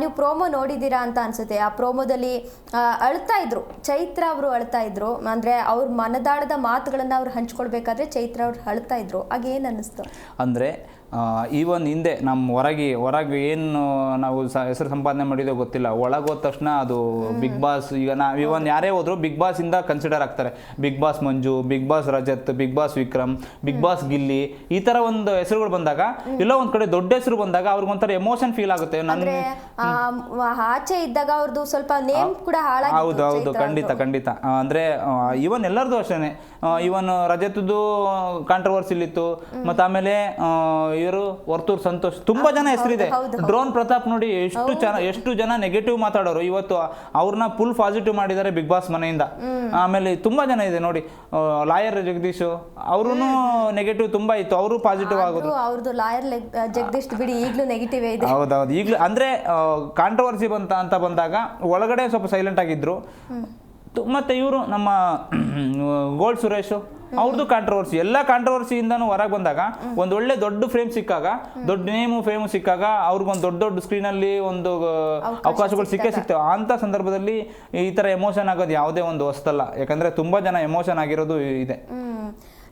ನೀವು ಪ್ರೋಮೋ ನೋಡಿದ್ದೀರಾ ಅಂತ ಅನಿಸುತ್ತೆ. ಆ ಪ್ರೋಮೋದಲ್ಲಿ ಅಳ್ತಾ ಇದ್ರು. ಚೈತ್ರ ಅವರು ಅಳ್ತಾ ಇದ್ರು. ಅಂದರೆ ಅವ್ರ ಮನದಾಳದ ಮಾತುಗಳನ್ನು ಅವ್ರು ಹಂಚ್ಕೊಳ್ಬೇಕಾದ್ರೆ ಚೈತ್ರ ಅವ್ರು ಅಳ್ತಾ ಇದ್ರು. ಹಾಗೆ ಏನು ಅನ್ನಿಸ್ತು? ಅಂದರೆ ಈವನ್ ಹಿಂದೆ ನಮ್ಮ ಹೊರಗೆ ಹೊರಗೆ ಏನು ನಾವು ಸ ಹೆಸರು ಸಂಪಾದನೆ ಮಾಡಿದೋ ಗೊತ್ತಿಲ್ಲ. ಒಳಗೆ ಹೋದ ತಕ್ಷಣ ಅದು ಬಿಗ್ ಬಾಸ್ ಈಗ ನಾವು ಇವನ್ ಯಾರೇ ಹೋದ್ರು ಬಿಗ್ ಬಾಸ್ ಇಂದ ಕನ್ಸಿಡರ್ ಆಗ್ತಾರೆ. Bigg Boss Manju Bigg Boss Rajath Bigg Boss Vikram Bigg Boss Gilli ಈ ಥರ ಒಂದು ಹೆಸರುಗಳು ಬಂದಾಗ ಎಲ್ಲೋ ಒಂದು ಕಡೆ ದೊಡ್ಡ ಹೆಸರು ಬಂದಾಗ ಅವ್ರಿಗೊಂಥರ ಎಮೋಷನ್ ಫೀಲ್ ಆಗುತ್ತೆ. ನನಗೆ ಆಚೆ ಇದ್ದಾಗ ಅವ್ರದ್ದು ಸ್ವಲ್ಪ ನೇಮ್ ಕೂಡ ಹೌದು ಹೌದು ಖಂಡಿತ ಖಂಡಿತ. ಅಂದರೆ ಇವನ್ ಎಲ್ಲರದು ಅಷ್ಟೇನೆ. ಇವನ್ ರಜತದ್ದು ಕಾಂಟ್ರವರ್ಸಿಲಿತ್ತು ಮತ್ತೆ ಆಮೇಲೆ ಇವರು ವರ್ತೂರ್ ಸಂತೋಷ್. ತುಂಬಾ ಜನ ಹೆಸರಿದೆ. ಡ್ರೋನ್ ಪ್ರತಾಪ್ ನೋಡಿ ಎಷ್ಟು ಜನ ಎಷ್ಟು ಜನ ನೆಗೆಟಿವ್ ಮಾತಾಡೋರು. ಇವತ್ತು ಅವ್ರನ್ನ ಫುಲ್ ಪಾಸಿಟಿವ್ ಮಾಡಿದ್ದಾರೆ ಬಿಗ್ ಬಾಸ್ ಮನೆಯಿಂದ. ಆಮೇಲೆ ತುಂಬಾ ಜನ ಇದೆ ನೋಡಿ. ಲಾಯರ್ ಜಗದೀಶ್ ಅವರು ನೆಗೆಟಿವ್ ತುಂಬಾ ಇತ್ತು. ಅವರು ಪಾಸಿಟಿವ್ ಆಗೋದು. ಅವ್ರದ್ದು ಲಾಯರ್ ಜಗದೀಶ್ ಬಿಡಿ ಈಗಲೂ ನೆಗೆಟಿವ್ ಇದೆ. ಹೌದೌದು. ಈಗಲೂ ಅಂದ್ರೆ ಕಾಂಟ್ರವರ್ಸಿ ಬಂತ ಅಂತ ಬಂದಾಗ ಒಳಗಡೆ ಸ್ವಲ್ಪ ಸೈಲೆಂಟ್ ಆಗಿದ್ರು. ಮತ್ತೆ ಇವರು ನಮ್ಮ ಗೋಲ್ಡ್ ಸುರೇಶ್ ಅವ್ರದ್ದು ಕಾಂಟ್ರವರ್ಸಿ ಎಲ್ಲ ಕಾಂಟ್ರವರ್ಸಿಯಿಂದನೂ ಹೊರಗೆ ಬಂದಾಗ ಒಂದು ಒಳ್ಳೆ ದೊಡ್ಡ ಫ್ರೇಮ್ ಸಿಕ್ಕಾಗ ದೊಡ್ಡ ನೇಮು ಫ್ರೇಮ್ ಸಿಕ್ಕಾಗ ಅವ್ರಿಗೊಂದು ದೊಡ್ಡ ದೊಡ್ಡ ಸ್ಕ್ರೀನಲ್ಲಿ ಒಂದು ಅವಕಾಶಗಳು ಸಿಕ್ಕೇ ಸಿಗ್ತವೆ. ಅಂಥ ಸಂದರ್ಭದಲ್ಲಿ ಈ ಥರ ಎಮೋಷನ್ ಆಗೋದು ಯಾವುದೇ ಒಂದು ಹೊಸ್ತಲ್ಲ. ಯಾಕಂದರೆ ತುಂಬ ಜನ ಎಮೋಷನ್ ಆಗಿರೋದು ಇದೆ.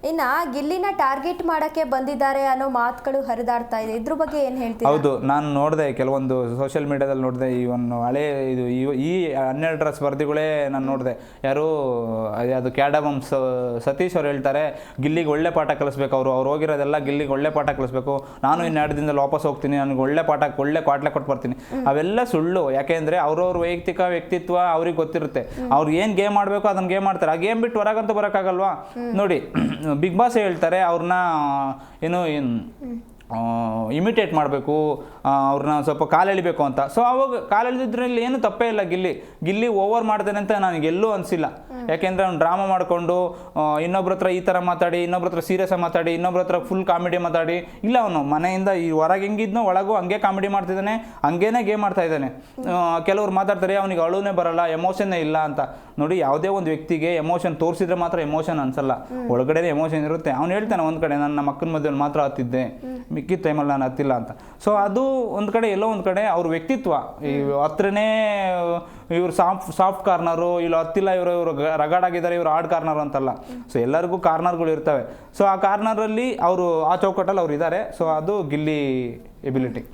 ಇನ್ನ ಗಿಲ್ಲಿನ ಟಾರ್ಗೆಟ್ ಮಾಡಕ್ಕೆ ಬಂದಿದ್ದಾರೆ ಅನ್ನೋ ಮಾತುಗಳು ಹರಿದಾಡ್ತಾ ಇದೆ. ಇದ್ರ ಬಗ್ಗೆ ಏನು ಹೇಳ್ತೀವಿ ಹೌದು ನಾನು ನೋಡಿದೆ ಕೆಲವೊಂದು ಸೋಷಿಯಲ್ ಮೀಡಿಯಾದಲ್ಲಿ ನೋಡಿದೆ ಈ ಒಂದು ಹಳೆ ಇದು ಈ- ಹನ್ನೆರಡರ ಸ್ಪರ್ಧಿಗಳೇ ನಾನು ನೋಡಿದೆ. ಯಾರು ಅದು ಕ್ಯಾಡಬಮ್ ಸತೀಶ್ ಅವ್ರು ಹೇಳ್ತಾರೆ ಗಿಲ್ಲಿಗೆ ಒಳ್ಳೆ ಪಾಠ ಕಲಿಸ್ಬೇಕು ಅವರು. ಅವ್ರು ಹೋಗಿರೋದೆಲ್ಲ ಗಿಲ್ಲಿಗೆ ಒಳ್ಳೆ ಪಾಠ ಕಲಿಸ್ಬೇಕು. ನಾನು ಇನ್ನೆರಡು ದಿನದಲ್ಲಿ ವಾಪಸ್ ಹೋಗ್ತೀನಿ ನನಗೆ ಒಳ್ಳೆ ಪಾಠ ಒಳ್ಳೆ ಕ್ವಾಟ್ಲೆ ಕೊಟ್ಟು ಬರ್ತೀನಿ. ಅವೆಲ್ಲ ಸುಳ್ಳು. ಯಾಕೆಂದ್ರೆ ಅವ್ರವ್ರ ವೈಯಕ್ತಿಕ ವ್ಯಕ್ತಿತ್ವ ಅವ್ರಿಗೆ ಗೊತ್ತಿರುತ್ತೆ. ಅವ್ರು ಏನು ಗೇಮ್ ಮಾಡಬೇಕು ಅದನ್ನ ಗೇಮ್ ಮಾಡ್ತಾರೆ. ಆ ಗೇಮ್ ಬಿಟ್ಟು ಹೊರಗಂತೂ ಬರೋಕ್ಕಾಗಲ್ವಾ? ನೋಡಿ ಬಿಗ್ ಬಾಸ್ ಹೇಳ್ತಾರೆ ಅವ್ರನ್ನ ಏನು ಏನು? ಇಮಿಟೇಟ್ ಮಾಡಬೇಕು ಅವ್ರನ್ನ ಸ್ವಲ್ಪ ಕಾಲೆಳಿಬೇಕು ಅಂತ. ಸೊ ಅವಾಗ ಕಾಲೆಳೆದಿದ್ರಲ್ಲಿ ಏನು ತಪ್ಪೇ ಇಲ್ಲ ಗಿಲ್ಲಿ. ಗಿಲ್ಲಿ ಓವರ್ ಮಾಡ್ತಾನೆ ಅಂತ ನನಗೆ ಎಲ್ಲೂ ಅನಿಸಿಲ್ಲ. ಯಾಕೆಂದರೆ ಅವ್ನು ಡ್ರಾಮಾ ಮಾಡಿಕೊಂಡು ಇನ್ನೊಬ್ರ ಹತ್ರ ಈ ಥರ ಮಾತಾಡಿ ಇನ್ನೊಬ್ರ ಹತ್ರ ಸೀರಿಯಸ್ಸಾಗಿ ಮಾತಾಡಿ ಇನ್ನೊಬ್ರ ಹತ್ರ ಫುಲ್ ಕಾಮಿಡಿ ಮಾತಾಡಿ. ಇಲ್ಲ ಅವನು ಮನೆಯಿಂದ ಈ ಹೊರಗೆ ಹೆಂಗಿದ್ನೋ ಒಳಗೂ ಹಂಗೆ ಕಾಮಿಡಿ ಮಾಡ್ತಿದ್ದಾನೆ ಹಂಗೇನೆ ಗೇಮ್ ಮಾಡ್ತಾ ಇದ್ದಾನೆ. ಕೆಲವ್ರು ಮಾತಾಡ್ತಾರೆ ಅವನಿಗೆ ಅಳುನೇ ಬರಲ್ಲ ಎಮೋಷನ್ನೇ ಇಲ್ಲ ಅಂತ. ನೋಡಿ ಯಾವುದೇ ಒಂದು ವ್ಯಕ್ತಿಗೆ ಎಮೋಷನ್ ತೋರಿಸಿದ್ರೆ ಮಾತ್ರ ಎಮೋಷನ್ ಅನ್ಸಲ್ಲ. ಒಳಗಡೆ ಎಮೋಷನ್ ಇರುತ್ತೆ. ಅವ್ನು ಹೇಳ್ತಾನೆ ಒಂದು ಕಡೆ ನನ್ನ ನಮ್ಮ ಅಕ್ಕನ ಮಾತ್ರ ಹತ್ತಿದ್ದೆ ಮಿಕ್ಕಿದ ಟೈಮಲ್ಲಿ ನಾನು ಹತ್ತಿಲ್ಲ ಅಂತ. ಸೊ ಅದು ಒಂದು ಕಡೆ ಎಲ್ಲೋ ಒಂದು ಕಡೆ ಅವ್ರ ವ್ಯಕ್ತಿತ್ವ. ಈ ಹತ್ರನೇ ಇವರು ಸಾಫ್ಟ್ ಸಾಫ್ಟ್ ಕಾರ್ನರು ಇಲ್ಲ ಹತ್ತಿಲ್ಲ ಇವರು ಇವರು ರಗಾಡಾಗಿದ್ದಾರೆ ಇವರು ಹಾಡ್ ಕಾರ್ನರ್ ಅಂತಲ್ಲ. ಸೊ ಎಲ್ಲರಿಗೂ ಕಾರ್ನರ್ಗಳು ಇರ್ತವೆ. ಸೊ ಆ ಕಾರ್ನರಲ್ಲಿ ಅವರು ಆ ಚೌಕಟ್ಟಲ್ಲಿ ಅವ್ರು ಇದ್ದಾರೆ ಸೊ ಅದು ಗಿಲ್ಲಿ ಎಬಿಲಿಟಿ.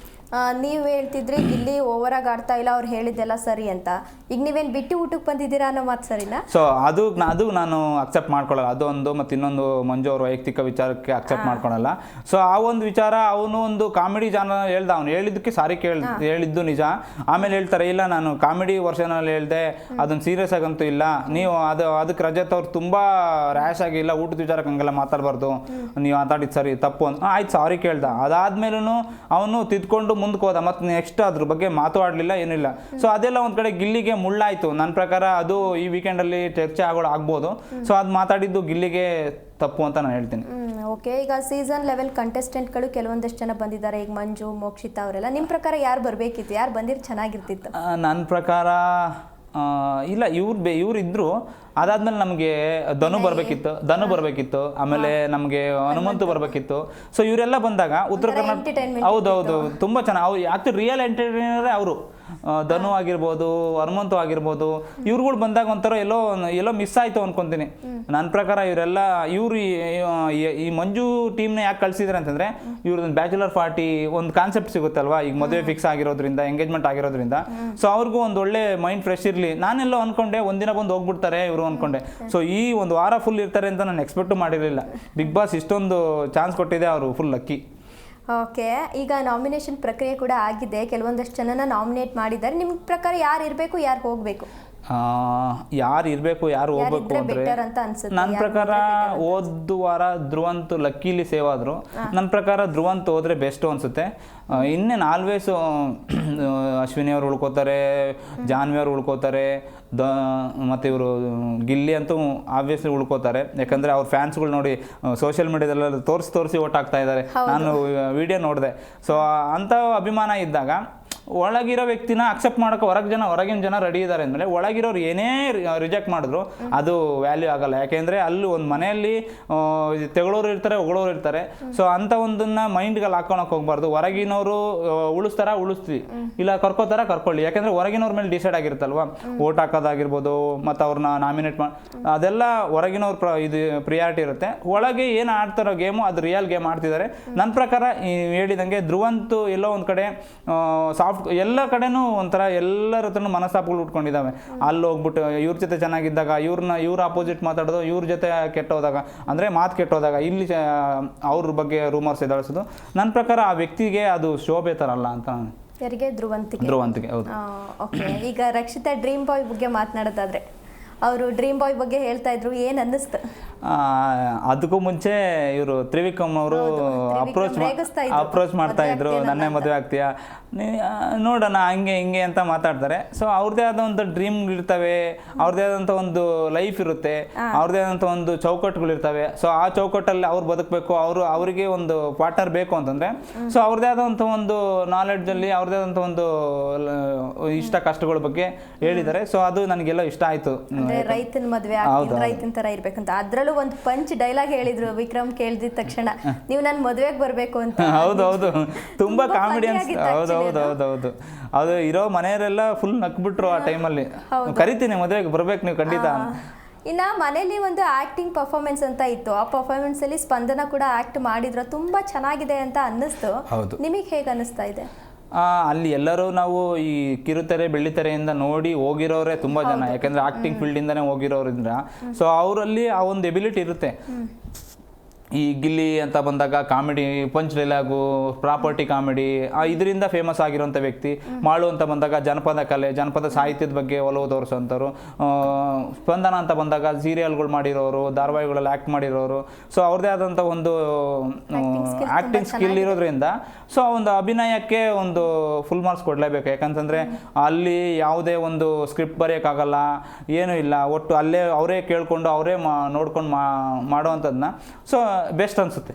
ನೀವ್ ಹೇಳ್ತಿದ್ರಿ ಇಲ್ಲಿ ಓವರ್ ಆಗಿ ಆಡ್ತಾ ಇಲ್ಲ ಅವ್ರು ಹೇಳಿದ್ದೆಲ್ಲ ಸರಿ ಅಂತ. ಈಗ ನೀವೇನು ಬಿಟ್ಟು ಊಟಕ್ಕೆ ಬಂದಿದ್ದೀರಾ ಅನ್ನೋ ಮಾತು ಸರಿನಾ? ಸೊ ಅದು ಅದು ನಾನು ಅಕ್ಸೆಪ್ಟ್ ಮಾಡ್ಕೊಳ್ಳಲ್ಲ. ಅದೊಂದು ಮತ್ತು ಇನ್ನೊಂದು ಮಂಜು ಅವ್ರ ವೈಯಕ್ತಿಕ ವಿಚಾರಕ್ಕೆ ಅಕ್ಸೆಪ್ಟ್ ಮಾಡ್ಕೊಳಲ್ಲ. ಸೊ ಆ ಒಂದು ವಿಚಾರ ಅವನು ಒಂದು ಕಾಮಿಡಿ ಜಾನ ಹೇಳ್ದ. ಅವ್ನು ಹೇಳಿದ್ದಕ್ಕೆ ಸಾರಿ ಕೇಳಿ ಹೇಳಿದ್ದು ನಿಜ. ಆಮೇಲೆ ಹೇಳ್ತಾರೆ ಇಲ್ಲ ನಾನು ಕಾಮಿಡಿ ವರ್ಷನಲ್ಲಿ ಹೇಳಿದೆ ಅದನ್ನು ಸೀರಿಯಸ್ ಆಗಂತೂ ಇಲ್ಲ. ನೀವು ಅದು ಅದಕ್ಕೆ ರಜತ್ ಅವ್ರು ತುಂಬ ರ್ಯಾಶ್ ಆಗಿಲ್ಲ ಊಟದ ವಿಚಾರಕ್ಕೆ ಹಂಗೆಲ್ಲ ಮಾತಾಡಬಾರ್ದು. ನೀವು ಮಾತಾಡಿದ್ದು ಸರಿ ತಪ್ಪು ಅಂತ. ಆಯ್ತು ಸಾರಿ ಕೇಳ್ದ. ಅದಾದ್ಮೇಲೂ ಅವನು ತಿದ್ಕೊಂಡು ಮುಂದಕ್ಕೆ ಹೋದ ಮತ್ತು ನೆಕ್ಸ್ಟ್ ಅದ್ರ ಬಗ್ಗೆ ಮಾತಾಡಲಿಲ್ಲ ಏನಿಲ್ಲ. ಸೊ ಅದೆಲ್ಲ ಒಂದು ಕಡೆ ಗಿಲ್ಲಿಗೆ ಮುಳ್ಳಾಯಿತು. ನನ್ನ ಪ್ರಕಾರ ಅದು ಈ ವೀಕೆಂಡಲ್ಲಿ ಚರ್ಚೆ ಆಗೋಳು ಆಗ್ಬೋದು. ಸೊ ಅದು ಮಾತಾಡಿದ್ದು ಗಿಲ್ಲಿಗೆ ತಪ್ಪು ಅಂತ ನಾನು ಹೇಳ್ತೀನಿ. ಓಕೆ ಈಗ ಸೀಸನ್ ಲೆವೆಲ್ ಕಂಟೆಸ್ಟೆಂಟ್ಗಳು ಕೆಲವೊಂದಷ್ಟು ಜನ ಬಂದಿದ್ದಾರೆ. ಈಗ ಮಂಜು ಮೋಕ್ಷಿತಾ ಅವರೆಲ್ಲ. ನಿಮ್ಮ ಪ್ರಕಾರ ಯಾರು ಬರಬೇಕಿತ್ತು? ಯಾರು ಬಂದಿರ್ ಚೆನ್ನಾಗಿರ್ತಿತ್ತು? ನನ್ನ ಪ್ರಕಾರ ಇಲ್ಲ ಇವ್ರು ಬೇ ಇವ್ರು ಇದ್ರು ಅದಾದ್ಮೇಲೆ ನಮಗೆ ಧನು ಬರಬೇಕಿತ್ತು ಧನು ಬರಬೇಕಿತ್ತು ಆಮೇಲೆ ನಮಗೆ ಹನುಮಂತು ಬರಬೇಕಿತ್ತು. ಸೊ ಇವರೆಲ್ಲ ಬಂದಾಗ ಉತ್ತರ ಕರ್ನಾಟಕ ಹೌದೌದು ತುಂಬ ಚೆನ್ನಾಗಿ ಅವ್ರು ಯಾಕೆ ರಿಯಲ್ ಎಂಟರ್ಟೈನರೇ ಅವರು. ಧನು ಆಗಿರ್ಬೋದು, ಹನುಮಂತು ಆಗಿರ್ಬೋದು, ಇವ್ರುಗಳು ಬಂದಾಗ ಒಂಥರ ಎಲ್ಲೋ ಎಲ್ಲೋ ಮಿಸ್ ಆಯಿತು ಅನ್ಕೊಂತೀನಿ. ನನ್ನ ಪ್ರಕಾರ ಇವರೆಲ್ಲ, ಇವ್ರು ಈ- ಮಂಜು ಟೀಮ್ನ ಯಾಕೆ ಕಳ್ಸಿದ್ರೆ ಅಂತಂದ್ರೆ, ಇವ್ರದ್ದು ಬ್ಯಾಚುಲರ್ ಪಾರ್ಟಿ ಒಂದು ಕಾನ್ಸೆಪ್ಟ್ ಸಿಗುತ್ತಲ್ವಾ? ಈಗ ಮದುವೆ ಫಿಕ್ಸ್ ಆಗಿರೋದ್ರಿಂದ ಎಂಗೇಜ್ಮೆಂಟ್ ಆಗಿರೋದ್ರಿಂದ. ಸೊ ಅವ್ರಿಗೂ ಒಂದು ಒಳ್ಳೆ ಮೈಂಡ್ ಫ್ರೆಶ್ ಇರಲಿ. ನಾನೆಲ್ಲೋ ಅನ್ಕೊಂಡೆ ಒಂದಿನ ಬಂದು ಹೋಗ್ಬಿಡ್ತಾರೆ ಇವರು ಅನ್ಕೊಂಡೆ. ಸೊ ಈ ಒಂದು ವಾರ ಫುಲ್ ಇರ್ತಾರೆ ಅಂತ ನಾನು ಎಕ್ಸ್ಪೆಕ್ಟು ಮಾಡಿರಲಿಲ್ಲ. ಬಿಗ್ ಬಾಸ್ ಇಷ್ಟೊಂದು ಚಾನ್ಸ್ ಕೊಟ್ಟಿದೆ, ಅವರು ಫುಲ್ ಲಕ್ಕಿ ಓಕೆ, ಈಗ ನಾಮಿನೇಷನ್ ಪ್ರಕ್ರಿಯೆ ಕೂಡ ಆಗಿದೆ. ಕೆಲವೊಂದಷ್ಟು ಜನನ ನಾಮಿನೇಟ್ ಮಾಡಿದ್ದಾರೆ. ನಿಮ್ಮ ಪ್ರಕಾರ ಯಾರು ಇರಬೇಕು, ಯಾರು ಹೋಗಬೇಕು? ಯಾರು ಇರಬೇಕು ಯಾರು ಹೋಗ್ಬೇಕು ಅಂದ್ರೆ? ನನ್ನ ಪ್ರಕಾರ ಹೋದ ವಾರ ಧ್ರುವಂತ್ ಲಕ್ಕಿಲಿ ಸೇವ್ ಆದ್ರು. ನನ್ನ ಪ್ರಕಾರ ಧ್ರುವಂತ್ ಹೋದ್ರೆ ಬೆಸ್ಟ್ ಅನ್ಸುತ್ತೆ. ಇನ್ನೇನು ಆಲ್ವೇಸ್ ಅಶ್ವಿನಿ ಅವ್ರು ಉಳ್ಕೋತಾರೆ ಜಾನ್ವಿ ಅವ್ರು ಉಳ್ಕೋತಾರೆ ದ ಮತ್ತು ಇವರು ಗಿಲ್ಲಿ ಅಂತೂ ಆಬ್ವಿಯಸ್ಲಿ ಉಳ್ಕೋತಾರೆ. ಯಾಕಂದರೆ ಅವ್ರ ಫ್ಯಾನ್ಸ್ಗಳು ನೋಡಿ ಸೋಷಿಯಲ್ ಮೀಡಿಯಾದಲ್ಲೆಲ್ಲ ತೋರಿಸಿ ತೋರಿಸಿ ಓಟ್ ಹಾಕ್ತಾ ಇದ್ದಾರೆ ನಾನು ವಿಡಿಯೋ ನೋಡಿದೆ. ಸೊ ಅಂಥ ಅಭಿಮಾನ ಇದ್ದಾಗ ಒಳಗಿರೋ ವ್ಯಕ್ತಿನ ಅಕ್ಸೆಪ್ಟ್ ಮಾಡೋಕೆ ಹೊರಗೆ ಜನ, ಹೊರಗಿನ ಜನ ರೆಡಿ ಇದ್ದಾರೆ ಅಂದಮೇಲೆ ಒಳಗಿರೋರು ಏನೇ ರಿಜೆಕ್ಟ್ ಮಾಡಿದ್ರು ಅದು ವ್ಯಾಲ್ಯೂ ಆಗಲ್ಲ. ಯಾಕೆಂದರೆ ಅಲ್ಲಿ ಒಂದು ಮನೆಯಲ್ಲಿ ತೆಗಳೋರು ಇರ್ತಾರೆ ಹೊಗಳೋರು ಇರ್ತಾರೆ. ಸೊ ಅಂಥ ಒಂದನ್ನ ಮೈಂಡ್ಗೆ ಹಾಕೊಳಕ್ಕೆ ಹೋಗ್ಬಾರ್ದು. ಹೊರಗಿನವರು ಉಳಿಸ್ತಾರ ಉಳಿಸ್ತೀವಿ ಇಲ್ಲ ಕರ್ಕೋತಾರ, ಕರ್ಕೊಳ್ಳಿ. ಯಾಕೆಂದ್ರೆ ಹೊರಗಿನವ್ರ ಮೇಲೆ ಡಿಸೈಡ್ ಆಗಿರುತ್ತಲ್ವಾ ಓಟ್ ಹಾಕೋದಾಗಿರ್ಬೋದು, ಮತ್ತು ಅವ್ರನ್ನ ನಾಮಿನೇಟ್ ಮಾಡಿ ಅದೆಲ್ಲ ಹೊರಗಿನವ್ರ ಪ್ರ, ಇದು ಪ್ರಿಯಾರಿಟಿ ಇರುತ್ತೆ. ಒಳಗೆ ಏನು ಆಡ್ತಾರೋ ಗೇಮು ಅದು ರಿಯಲ್ ಗೇಮ್ ಆಡ್ತಿದ್ದಾರೆ ನನ್ನ ಪ್ರಕಾರ ಹೇಳಿದಂಗೆ ಧ್ರುವಂತು ಎಲ್ಲೋ ಒಂದು ಕಡೆ ಸಾಫ್ಟ್ ಎಲ್ಲ ಕಡೆನೂ ಒಂಥರ ಎಲ್ಲರ ಹತ್ರನೂ ಮನಸ್ತಾಪಗಳು ಉಟ್ಕೊಂಡಿದ್ದಾವೆ. ಅಲ್ಲಿ ಹೋಗ್ಬಿಟ್ಟು ಇವ್ರ ಜೊತೆ ಚೆನ್ನಾಗಿದ್ದಾಗ ಇವ್ರನ್ನ ಇವ್ರ ಅಪೋಸಿಟ್ ಮಾತಾಡೋದು ಇವ್ರ ಜೊತೆ ಕೆಟ್ಟೋದಾಗ ಅಂದರೆ ಮಾತು ಕೆಟ್ಟೋದಾಗ ಇಲ್ಲಿ ಅವ್ರ ಬಗ್ಗೆ ರೂಮರ್ಸ್ ಎದಾಳಿಸೋದು ನನ್ನ ಪ್ರಕಾರ ಆ ವ್ಯಕ್ತಿಗೆ ಅದು ಶೋಭೆ ತರಲ್ಲ ಅಂತ ನಾನು ಯಾರಿಗೆ ಧ್ರುವಂತಿಗೆ ಧ್ರುವಂತಿಗೆ ಹೌದು. ಓಕೆ ಈಗ ರಕ್ಷಿತಾ ಡ್ರೀಮ್ ಬಾಯ್ ಬಗ್ಗೆ ಮಾತನಾಡೋದಾದ್ರೆ ಅವರು ಡ್ರೀಮ್ ಬಾಯ್ ಬಗ್ಗೆ ಹೇಳ್ತಾ ಇದ್ರು ಏನು ಅನ್ನಿಸ್ತು? ಅದಕ್ಕೂ ಮುಂಚೆ ಇವರು ತ್ರಿವಿಕ್ರಮ್ ಅವರು ಅಪ್ರೋಚ್ ಅಪ್ರೋಚ್ ಮಾಡ್ತಾ ಇದ್ರು ನನ್ನೇ ಮದುವೆ ಆಗ್ತೀಯಾ? ನೋಡೋಣ ಹಂಗೆ ಹಿಂಗೆ ಅಂತ ಮಾತಾಡ್ತಾರೆ. ಸೊ ಅವ್ರದೇ ಆದ ಒಂದು ಡ್ರೀಮ್ ಇರ್ತವೆ ಅವ್ರದೇ ಆದಂಥ ಒಂದು ಲೈಫ್ ಇರುತ್ತೆ ಅವ್ರದೇ ಆದಂಥ ಒಂದು ಚೌಕಟ್ಟುಗಳು ಇರ್ತವೆ. ಸೊ ಆ ಚೌಕಟ್ಟಲ್ಲಿ ಅವ್ರು ಬದುಕಬೇಕು ಅವರು ಅವರಿಗೆ ಒಂದು ಪಾರ್ಟ್ನರ್ ಬೇಕು ಅಂತಂದ್ರೆ ಸೊ ಅವ್ರದೇ ಆದಂಥ ಒಂದು ನಾಲೆಡ್ಜಲ್ಲಿ ಅವ್ರದೇ ಆದಂಥ ಒಂದು ಇಷ್ಟ ಕಷ್ಟಗಳ ಬಗ್ಗೆ ಹೇಳಿದ್ದಾರೆ. ಸೊ ಅದು ನನಗೆಲ್ಲ ಇಷ್ಟ ಆಯಿತು. ರೈತನ ಮದುವೆ ರೈತನ ತರ ಇರಬೇಕಂತ. ಅದ್ರಲ್ಲೂ ಒಂದು ಪಂಚ್ ಡೈಲಾಗ್ ಹೇಳಿದ್ರು ವಿಕ್ರಮ್ ಕೇಳಿದ ತಕ್ಷಣ. ನೀವು ನಾನು ಮದುವೆಗೆ ಬರಬೇಕು ಅಂತ. ಹೌದು ಹೌದು. ತುಂಬಾ ಕಾಮಿಡಿಯನ್ಸ್ ಕಾಮಿಡಿ ಹೌದು ಹೌದು ಹೌದು ಹೌದು. ಅದು ಇರೋ ಮನೆಯವರೆಲ್ಲ ಫುಲ್ ನಕ್ಬಿಟ್ರು ಆ ಟೈಮಲ್ಲಿ ಕರಿತೀನಿ ಮದುವೆಗೆ ಬರ್ಬೇಕು ನೀವು ಖಂಡಿತ ಇನ್ನ ಮನೇಲಿ ಒಂದು ಆಕ್ಟಿಂಗ್ ಪರ್ಫಾರ್ಮೆನ್ಸ್ ಅಂತ ಇತ್ತು. ಆ ಪರ್ಫಾರ್ಮೆನ್ಸ್ ಅಲ್ಲಿ ಸ್ಪಂದನ ಕೂಡ ಆಕ್ಟ್ ಮಾಡಿದ್ರು. ತುಂಬಾ ಚೆನ್ನಾಗಿದೆ ಅಂತ ಅನ್ನಿಸ್ತು. ಹೌದು. ನಿಮಗೆ ಹೇಗೆ ಅನ್ನಿಸ್ತಾ ಇದೆ? ಅಲ್ಲಿ ಎಲ್ಲರೂ ನಾವು ಈ ಕಿರುತೆರೆ ಬೆಳ್ಳಿತೆರೆಯಿಂದ ನೋಡಿ ಹೋಗಿರೋರೆ ತುಂಬಾ ಜನ. ಯಾಕಂದ್ರೆ ಆಕ್ಟಿಂಗ್ ಫೀಲ್ಡಿಂದನೇ ಹೋಗಿರೋರಿಂದ. ಸೊ ಅವರಲ್ಲಿ ಆ ಒಂದು ಎಬಿಲಿಟಿ ಇರುತ್ತೆ. ಈ ಗಿಲ್ಲಿ ಅಂತ ಬಂದಾಗ comedy punch dialogue property comedy ಇದರಿಂದ ಫೇಮಸ್ ಆಗಿರುವಂಥ ವ್ಯಕ್ತಿ. ಮಾಳು ಅಂತ ಬಂದಾಗ ಜನಪದ ಕಲೆ ಜನಪದ ಸಾಹಿತ್ಯದ ಬಗ್ಗೆ ಒಲವು ತೋರಿಸುವಂಥವ್ರು ಸ್ಪಂದನ ಅಂತ ಬಂದಾಗ ಸೀರಿಯಲ್ಗಳು ಮಾಡಿರೋರು ಧಾರಾವಾಹಿಗಳಲ್ಲಿ ಆ್ಯಕ್ಟ್ ಮಾಡಿರೋರು. ಸೊ ಅವ್ರದ್ದೇ ಆದಂಥ ಒಂದು ಆ್ಯಕ್ಟಿಂಗ್ ಸ್ಕಿಲ್ ಇರೋದ್ರಿಂದ ಸೊ ಒಂದು ಅಭಿನಯಕ್ಕೆ ಒಂದು ಫುಲ್ ಮಾರ್ಕ್ಸ್ ಕೊಡಲೇಬೇಕು. ಯಾಕಂತಂದರೆ ಅಲ್ಲಿ ಯಾವುದೇ ಒಂದು ಸ್ಕ್ರಿಪ್ಟ್ ಬರೆಯೋಕ್ಕಾಗಲ್ಲ ಏನೂ ಇಲ್ಲ. ಒಟ್ಟು ಅಲ್ಲೇ ಅವರೇ ಕೇಳಿಕೊಂಡು ಅವರೇ ಮಾ ನೋಡ್ಕೊಂಡು ಮಾ ಮಾಡೋವಂಥದ್ದನ್ನ ಸೊ ಬೆಸ್ಟ್ ಅನ್ಸುತ್ತೆ.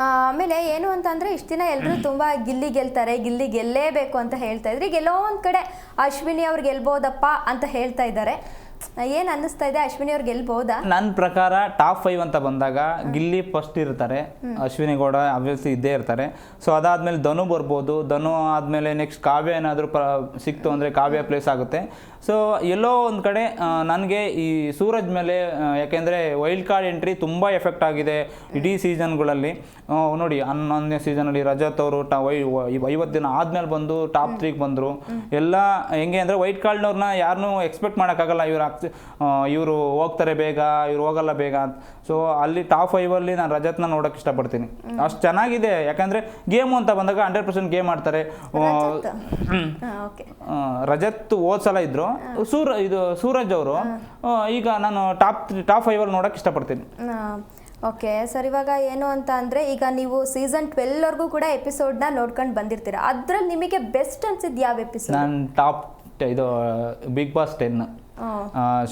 ಆಮೇಲೆ ಏನು ಅಂತ ಅಂದ್ರೆ ಇಷ್ಟ ದಿನ ಎಲ್ಲರೂ ತುಂಬಾ ಗಿಲ್ಲಿ ಗೆಲ್ತಾರೆ ಗಿಲ್ಲಿ ಗೆಲ್ಲೇಬೇಕು ಅಂತ ಹೇಳ್ತಾ ಇದ್ರು. ಎಲ್ಲೋ ಒಂದ್ ಕಡೆ ಅಶ್ವಿನಿ ಅವ್ರು ಗೆಲ್ಬೋದಪ್ಪ ಅಂತ ಹೇಳ್ತಾ ಇದ್ದಾರೆ. ಏನ್ ಅನ್ನಿಸ್ತಾ ಇದೆ? ಅಶ್ವಿನಿ ಅವ್ರು ಗೆಲ್ಬಹುದಾ ನನ್ನ ಪ್ರಕಾರ ಟಾಪ್ ಫೈವ್ ಅಂತ ಬಂದಾಗ ಗಿಲ್ಲಿ ಫಸ್ಟ್ ಇರ್ತಾರೆ. ಅಶ್ವಿನಿ ಗೌಡ ಅಬ್ವಿಯಸ್ಲಿ ಇದ್ದೇ ಇರ್ತಾರೆ. ಸೊ ಅದಾದ್ಮೇಲೆ ಧನು ಬರ್ಬೋದು. ಧನು ಆದಮೇಲೆ ನೆಕ್ಸ್ಟ್ ಕಾವ್ಯ ಏನಾದರೂ ಸಿಕ್ತು ಅಂದ್ರೆ ಕಾವ್ಯ ಪ್ಲೇಸ್ ಆಗುತ್ತೆ. ಸೊ ಎಲ್ಲೋ ಒಂದು ಕಡೆ ನನಗೆ ಈ ಸೂರಜ್ ಮೇಲೆ ಯಾಕೆಂದರೆ ವೈಲ್ಡ್ ಕಾರ್ಡ್ ಎಂಟ್ರಿ ತುಂಬಾ ಎಫೆಕ್ಟ್ ಆಗಿದೆ ಇಡೀ ಸೀಸನ್ಗಳಲ್ಲಿ ನೋಡಿ ಹನ್ನೊಂದನೇ ಸೀಸನಲ್ಲಿ ರಜತ್ ಅವರು ಟಾ ವೈ ಐವತ್ತು ದಿನ ಆದ್ಮೇಲೆ ಬಂದು ಟಾಪ್ ತ್ರೀಗೆ ಬಂದರು. ಎಲ್ಲ ಹೆಂಗೆ ಅಂದರೆ ವೈಟ್ ಕಾರ್ಡ್ನವ್ರನ್ನ ಯಾರನ್ನೂ ಎಕ್ಸ್ಪೆಕ್ಟ್ ಮಾಡೋಕ್ಕಾಗಲ್ಲ. ಇವ್ರು ಆಗ್ತಿ ಇವರು ಹೋಗ್ತಾರೆ ಬೇಗ ಇವ್ರು ಹೋಗಲ್ಲ ಬೇಗ ಅಂತ. ಸೊ ಅಲ್ಲಿ ಟಾಪ್ ಫೈವಲ್ಲಿ ನಾನು ರಜತ್ನ ನೋಡೋಕೆ ಇಷ್ಟಪಡ್ತೀನಿ. ಅಷ್ಟು ಚೆನ್ನಾಗಿದೆ. ಯಾಕಂದರೆ ಗೇಮು ಅಂತ ಬಂದಾಗ ಹಂಡ್ರೆಡ್ ಪರ್ಸೆಂಟ್ ಗೇಮ್ ಆಡ್ತಾರೆ. ರಜತ್? ಸಲ ಇದ್ರು. ಸೂರ ಇದು ಸೂರಜ್ ಅವರು. ಈಗ ನಾನು ಟಾಪ್ ಟಾಪ್ ಫೈವಲ್ಲಿ ನೋಡೋಕೆ ಇಷ್ಟಪಡ್ತೀನಿ. ಓಕೆ, ಸರ್ ಇವಾಗ ಏನು ಅಂತ ಅಂದರೆ ಈಗ ನೀವು ಸೀಸನ್ ಟ್ವೆಲ್ವರೆಗೂ ಕೂಡ ಎಪಿಸೋಡ್ನ ನೋಡ್ಕೊಂಡು ಬಂದಿರ್ತೀರ? ಅದ್ರಲ್ಲಿ ನಿಮಗೆ ಬೆಸ್ಟ್ ಅನ್ಸಿದ್ದು ಯಾವ ಎಪಿಸೋಡ್ ನಾನು ಟಾಪ್ ಇದು ಬಿಗ್ ಬಾಸ್ ಟೆನ್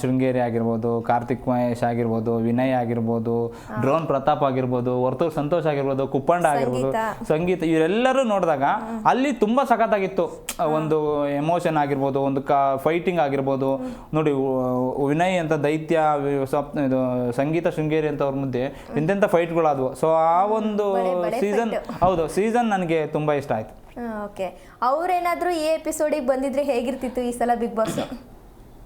ಶೃಂಗೇರಿ ಆಗಿರ್ಬೋದು ಕಾರ್ತಿಕ್ ಮಹೇಶ್ ಆಗಿರ್ಬೋದು ವಿನಯ್ ಆಗಿರ್ಬೋದು ಡ್ರೋನ್ ಪ್ರತಾಪ್ ಆಗಿರ್ಬೋದು ವರ್ತೂರ್ ಸಂತೋಷ್ ಆಗಿರ್ಬೋದು ಕುಪ್ಪಂಡ ಆಗಿರ್ಬೋದು ಸಂಗೀತ ಇವರೆಲ್ಲರೂ ನೋಡಿದಾಗ ಅಲ್ಲಿ ತುಂಬಾ ಸಖತ್ತಾಗಿತ್ತು. ಒಂದು ಎಮೋಷನ್ ಆಗಿರ್ಬೋದು ಒಂದು ಕ ಫೈಟಿಂಗ್ ಆಗಿರ್ಬೋದು. ನೋಡಿ ವಿನಯ್ ಅಂತ ದೈತ್ಯ ಸ್ವಪ್ನ ಇದು ಸಂಗೀತ ಶೃಂಗೇರಿ ಅಂತ ಅವ್ರ ಮುಂದೆ ಎಂತೆಂಥ ಫೈಟ್ಗಳಾದವು. ಸೊ ಆ ಒಂದು ಸೀಸನ್ ಹೌದು ಸೀಸನ್ ನನಗೆ ತುಂಬಾ ಇಷ್ಟ ಆಯ್ತು. ಓಕೆ. ಅವ್ರೇನಾದರೂ ಈ ಎಪಿಸೋಡಿಗೆ ಬಂದಿದ್ರೆ ಹೇಗಿರ್ತಿತ್ತು ಈ ಸಲ ಬಿಗ್ ಬಾಸ್?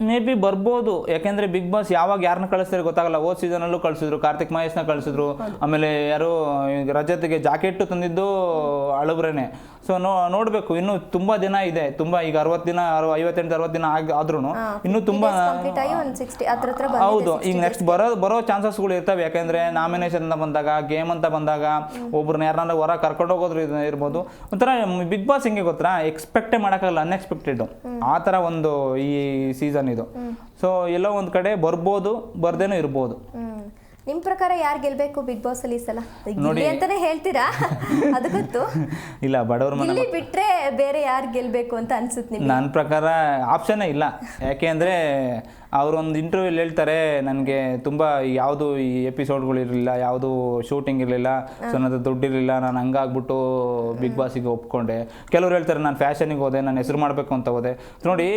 ಮೇ ಬಿ ಬರ್ಬೋದು. ಯಾಕೆಂದ್ರೆ ಬಿಗ್ ಬಾಸ್ ಯಾವಾಗ ಯಾರನ್ನ ಕಳಿಸ್ತಾರೆ ಗೊತ್ತಾಗಲ್ಲ. ಹೋದ್ ಸೀಸನಲ್ಲೂ ಕಳಿಸಿದ್ರು. ಕಾರ್ತಿಕ್ ಮಹೇಶ್ನ ಕಳಿಸಿದ್ರು. ಆಮೇಲೆ ಯಾರು ಈಗ ರಜತ್ಗೆ ಜಾಕೆಟ್ ತಂದಿದ್ದು ಅಳುಬ್ರೇನೆ. ಸೊ ನೋ ನೋಡಬೇಕು. ಇನ್ನು ತುಂಬಾ ದಿನ ಇದೆ. ತುಂಬಾ ಈಗ ಅರವತ್ತು ದಿನ ಐವತ್ತೆಂಟು ಅರವತ್ತು ದಿನ ಆಗಿ ಆದ್ರೂ ಇನ್ನು ತುಂಬಾ ಹೌದು. ಈಗ ನೆಕ್ಸ್ಟ್ ಬರೋ ಬರೋ ಚಾನ್ಸಸ್ಗಳು ಇರ್ತವೆ. ಯಾಕೆಂದ್ರೆ ನಾಮಿನೇಷನ್ ಅಂತ ಬಂದಾಗ ಗೇಮ್ ಅಂತ ಬಂದಾಗ ಒಬ್ರನ್ನ ಯಾರನ್ನ ಹೊರ ಕರ್ಕೊಂಡು ಹೋಗೋದ್ರು ಇರ್ಬೋದು. ಒಂಥರ ಬಿಗ್ ಬಾಸ್ ಹಿಂಗೆ ಗೊತ್ತಾ? ಎಕ್ಸ್ಪೆಕ್ಟೇ ಮಾಡೋಕ್ಕಾಗಲ್ಲ. ಅನ್ಎಕ್ಸ್ಪೆಕ್ಟೆಡ್ ಆ ಥರ ಒಂದು ಈ ಸೀಸನ್ ಇದು. ಸೊ ಎಲ್ಲೋ ಒಂದ್ ಕಡೆ ಬರ್ಬೋದು ಬರ್ದೇನೂ ಇರ್ಬೋದು. ಹ್ಮ್. ನಿಮ್ ಪ್ರಕಾರ ಯಾರು ಗೆಲ್ಬೇಕು ಬಿಗ್ ಬಾಸ್ ಅಲ್ಲಿ ಸಲ? ನೋಡಿ. ಅಂತಾನೆ ಹೇಳ್ತೀರಾ? ಅದು ಗೊತ್ತು. ಇಲ್ಲ ಬಡವ್ರ ಮನೆ ಗಿಲ್ಲಿ ಬಿಟ್ರೆ ಬೇರೆ ಯಾರು ಗೆಲ್ಬೇಕು ಅಂತ ಅನ್ಸುತ್ತೆ ನಿಮ್ಗೆ? ನನ್ನ ಪ್ರಕಾರ ಆಪ್ಷನ್ ಇಲ್ಲ. ಯಾಕೆಂದರೆ ಅವರೊಂದು ಇಂಟರ್ವ್ಯೂಲಿ ಹೇಳ್ತಾರೆ ನನಗೆ ತುಂಬ ಯಾವುದು ಈ ಎಪಿಸೋಡ್ಗಳು ಇರಲಿಲ್ಲ ಯಾವುದು ಶೂಟಿಂಗ್ ಇರಲಿಲ್ಲ ಸೊ ನನ್ನ ದುಡ್ಡಿರಲಿಲ್ಲ ನಾನು ಹಂಗಾಗ್ಬಿಟ್ಟು ಬಿಗ್ ಬಾಸಿಗೆ ಒಪ್ಕೊಂಡೆ. ಕೆಲವ್ರು ಹೇಳ್ತಾರೆ ನಾನು ಫ್ಯಾಷನಿಗೆ ಹೋದೆ ನಾನು ಹೆಸರು ಮಾಡಬೇಕು ಅಂತ ಹೋದೆ. ನೋಡಿ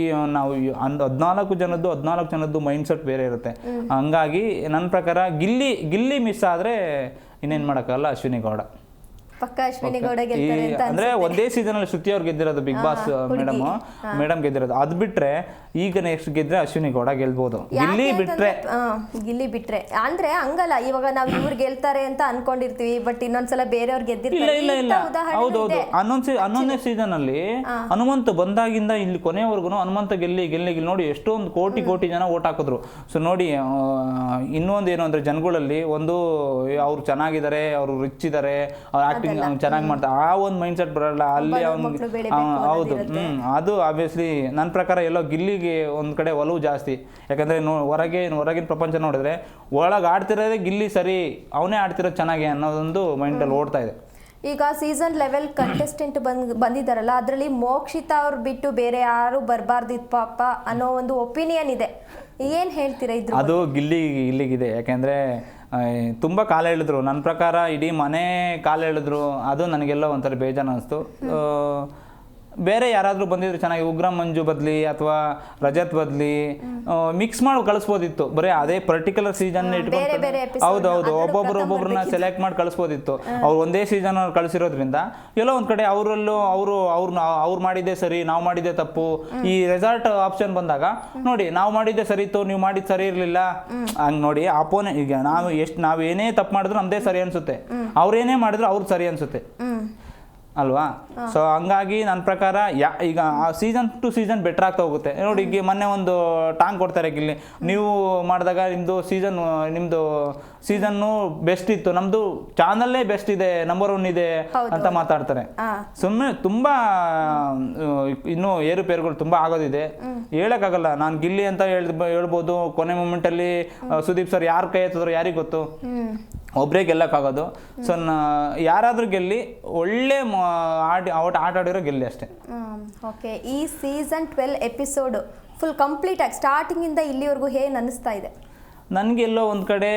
ಈ ನಾವು ಹದಿನಾಲ್ಕು ಹದ್ನಾಲ್ಕು ಜನದ್ದು ಹದಿನಾಲ್ಕು ಜನದ್ದು ಮೈಂಡ್ ಸೆಟ್ ಬೇರೆ ಇರುತ್ತೆ. ಹಂಗಾಗಿ ನನ್ನ ಪ್ರಕಾರ ಗಿಲ್ಲಿ ಗಿಲ್ಲಿ ಮಿಸ್ ಆದರೆ ಇನ್ನೇನು ಮಾಡೋಕ್ಕಲ್ಲ ಅಶ್ವಿನಿ ಗೌಡ. ಪಕ್ಕ ಅಶ್ವಿನಿ ಗೌಡ ಗೆಲ್ತಾರೆ ಅಂತ ಅಂದ್ರೆ ಒಂದೇ ಸೀಸನ್ ಅಲ್ಲಿ ಶ್ರುತಿ ಅವ್ರು ಗೆದ್ದಿರೋದು ಬಿಗ್ ಬಾಸ್ ಮೇಡಮ್ ಮೇಡಮ್ ಗೆದ್ದಿರೋದು. ಅದ್ ಬಿಟ್ರೆ ಈಗ ನೆಕ್ಸ್ಟ್ ಗೆದ್ರೆ ಅಶ್ವಿನಿ ಗೌಡ ಗೆಲ್ಬಹುದು ಇಲ್ಲಿ ಬಿಟ್ರೆ ಇಲ್ಲಿ ಗಿಲ್ಲಿ ಬಿಟ್ರೆ. ಅಂದ್ರೆ ಹಂಗಲ್ಲ ಇವಾಗ ನಾವ್ ಇವ್ರು ಗೆಲ್ತಾರೆ ಅಂತ ಅನ್ಕೊಂಡಿರ್ತೀವಿ ಬಟ್ ಇನ್ನೊಂದ್ಸಲ ಬೇರೆಯವ್ರು ಗೆದ್ದಿರ್ತಾರೆ. ಇಲ್ಲ ಹೌದೌದು ಹನ್ನೊಂದ್ ಹನ್ನೊಂದು ಹನ್ನೊಂದನೇ ಸೀಸನ್ ಅಲ್ಲಿ ಹನುಮಂತ ಬಂದಾಗಿಂದ ಇಲ್ಲಿ ಕೊನೆವರೆಗೂ ಹನುಮಂತ ಗೆಲ್ಲಿ ಗೆಲ್ಲಿ ನೋಡಿ ಎಷ್ಟೊಂದು ಕೋಟಿ ಕೋಟಿ ಜನ ಓಟ್ ಹಾಕಿದ್ರು. ಸೊ ನೋಡಿ ಇನ್ನೊಂದು ಏನು ಅಂದ್ರೆ ಜನಗಳಲ್ಲಿ ಒಂದು ಅವ್ರು ಚೆನ್ನಾಗಿದ್ದಾರೆ ಅವರು ರಿಚ್ ಇದ್ದಾರೆ ಅವ್ರ ಆಕ್ಟಿಂಗ್ ಚೆನ್ನಾಗಿ ಮಾಡ್ತಾ ಆ ಒಂದು ಮೈಂಡ್ ಸೆಟ್ ಬರಲ್ಲ ಅಲ್ಲಿ ಅವ್ನು ಹೌದು. ಹ್ಞೂ ಅದು ಆಬ್ವಿಯಸ್ಲಿ ನನ್ನ ಪ್ರಕಾರ ಎಲ್ಲೋ ಗಿಲ್ಲಿಗೆ ಒಂದು ಕಡೆ ಒಲವು ಜಾಸ್ತಿ. ಯಾಕಂದ್ರೆ ನೋ ಹೊರಗೆ ಹೊರಗಿನ ಪ್ರಪಂಚ ನೋಡಿದ್ರೆ ಒಳಗೆ ಆಡ್ತಿರೋದೇ ಗಿಲ್ಲಿ ಸರಿ ಅವನೇ ಆಡ್ತಿರೋದು ಚೆನ್ನಾಗಿ ಅನ್ನೋದೊಂದು ಮೈಂಡಲ್ಲಿ ಓಡ್ತಾ ಇದೆ. ಈಗ ಸೀಸನ್ ಲೆವೆಲ್ ಕಂಟೆಸ್ಟೆಂಟ್ ಬಂದ್ ಬಂದಿದ್ದಾರಲ್ಲ ಅದರಲ್ಲಿ ಮೋಕ್ಷಿತಾ ಅವ್ರು ಬಿಟ್ಟು ಬೇರೆ ಯಾರು ಬರಬಾರ್ದಿತ್ತು ಪಾಪ ಅನ್ನೋ ಒಂದು ಒಪಿನಿಯನ್ ಇದೆ. ಏನು ಹೇಳ್ತೀರಾ ಇದ್ರ ಅದು ಗಿಲ್ಲಿ ಇಲ್ಲಿಗಿದೆ ಯಾಕೆಂದ್ರೆ ತುಂಬಾ ಕಾಲ ಎಳೆದ್ರು ನನ್ನ ಪ್ರಕಾರ ಇಡೀ ಮನೆ ಕಾಲ ಎಳೆದ್ರು ಅದು ನನಗೆಲ್ಲ ಒಂಥರ ಬೇಜಾರು ಅನಿಸ್ತು. ಬೇರೆ ಯಾರಾದರೂ ಬಂದಿದ್ರು ಚೆನ್ನಾಗಿ ಉಗ್ರ ಮಂಜು ಬದಲಿ ಅಥವಾ ರಜತ್ ಬದಲಿ ಮಿಕ್ಸ್ ಮಾಡಿ ಕಳಿಸ್ಬೋದಿತ್ತು. ಬರೀ ಅದೇ ಪರ್ಟಿಕ್ಯುಲರ್ ಸೀಸನ್ ಇಟ್ಕೊಂಡು ಹೌದೌದು ಹೌದು ಒಬ್ಬೊಬ್ರು ಒಬ್ಬೊಬ್ರನ್ನ ಸೆಲೆಕ್ಟ್ ಮಾಡಿ ಕಳಿಸ್ಬೋದಿತ್ತು. ಅವ್ರು ಒಂದೇ ಸೀಸನ್ ಅವ್ರು ಕಳಿಸಿರೋದ್ರಿಂದ ಎಲ್ಲೋ ಒಂದು ಕಡೆ ಅವರಲ್ಲೂ ಅವರು ಅವ್ರನ್ನ ಅವ್ರು ಮಾಡಿದ್ದೆ ಸರಿ ನಾವು ಮಾಡಿದ್ದೆ ತಪ್ಪು. ಈ ರೆಸಾರ್ಟ್ ಆಪ್ಷನ್ ಬಂದಾಗ ನೋಡಿ ನಾವು ಮಾಡಿದ್ದೆ ಸರಿ ಇತ್ತು ನೀವು ಮಾಡಿದ್ದು ಸರಿ ಇರಲಿಲ್ಲ. ಹಂಗೆ ನೋಡಿ ಅಪೋನೆ ಈಗ ನಾವು ಎಷ್ಟು ನಾವು ಏನೇ ತಪ್ಪು ಮಾಡಿದ್ರು ನಮ್ದೇ ಸರಿ ಅನ್ಸುತ್ತೆ. ಅವ್ರೇನೇ ಮಾಡಿದ್ರು ಅವ್ರು ಸರಿ ಅನ್ಸುತ್ತೆ. ಅಲ್ವಾ? ಸೊ ಹಂಗಾಗಿ ನನ್ನ ಪ್ರಕಾರ ಯಾ ಈಗ ಸೀಸನ್ ಟು ಸೀಸನ್ ಬೆಟರ್ ಆಗ್ತಾ ಹೋಗುತ್ತೆ. ನೋಡಿ ಈಗ ಮೊನ್ನೆ ಒಂದು ಟಾಂಗ್ ಕೊಡ್ತಾರೆ ಇಲ್ಲಿ ನೀವು ಮಾಡಿದಾಗ ನಿಮ್ಮದು ಸೀಸನ್ ನಿಮ್ಮದು ಸೀಸನ್ನು ಬೆಸ್ಟ್ ಇತ್ತು. ನಮ್ದು ಚಾನಲ್ಲೇ ಬೆಸ್ಟ್ ಇದೆ ನಂಬರ್ ಒನ್ ಇದೆ ಅಂತ ಮಾತಾಡ್ತಾರೆ. ಸುಮ್ಮನೆ ತುಂಬಾ ಇನ್ನು ಏರುಪೇರುಗಳು ತುಂಬಾ ಆಗೋದಿದೆ. ಹೇಳಕ್ಕಾಗಲ್ಲ. ನಾನು ಗಿಲ್ಲಿ ಅಂತ ಹೇಳ್ ಹೇಳ್ಬೋದು. ಕೊನೆ ಮೂಮೆಂಟಲ್ಲಿ ಸುದೀಪ್ ಸರ್ ಯಾರು ಕೈ ಎತ್ತಿದ್ರು ಯಾರಿಗೆ ಗೊತ್ತು? ಒಬ್ಬರೇ ಗೆಲ್ಲಕ್ಕಾಗೋದು. ಸೊ ಯಾರಾದರೂ ಗೆಲ್ಲಿ ಒಳ್ಳೆ ಆಟ ಆಡಿರೋ ಗೆಲ್ಲಿ ಅಷ್ಟೇ. ಓಕೆ ಈ season twelve episode full complete ಆಗಿ ಸ್ಟಾರ್ಟಿಂಗ್ ಇಂದ ಇಲ್ಲಿವರೆಗೂ ಹೇಗೆ ಅನಿಸ್ತಾ ಇದೆ? ನನಗೆಲ್ಲೋ ಒಂದು ಕಡೆ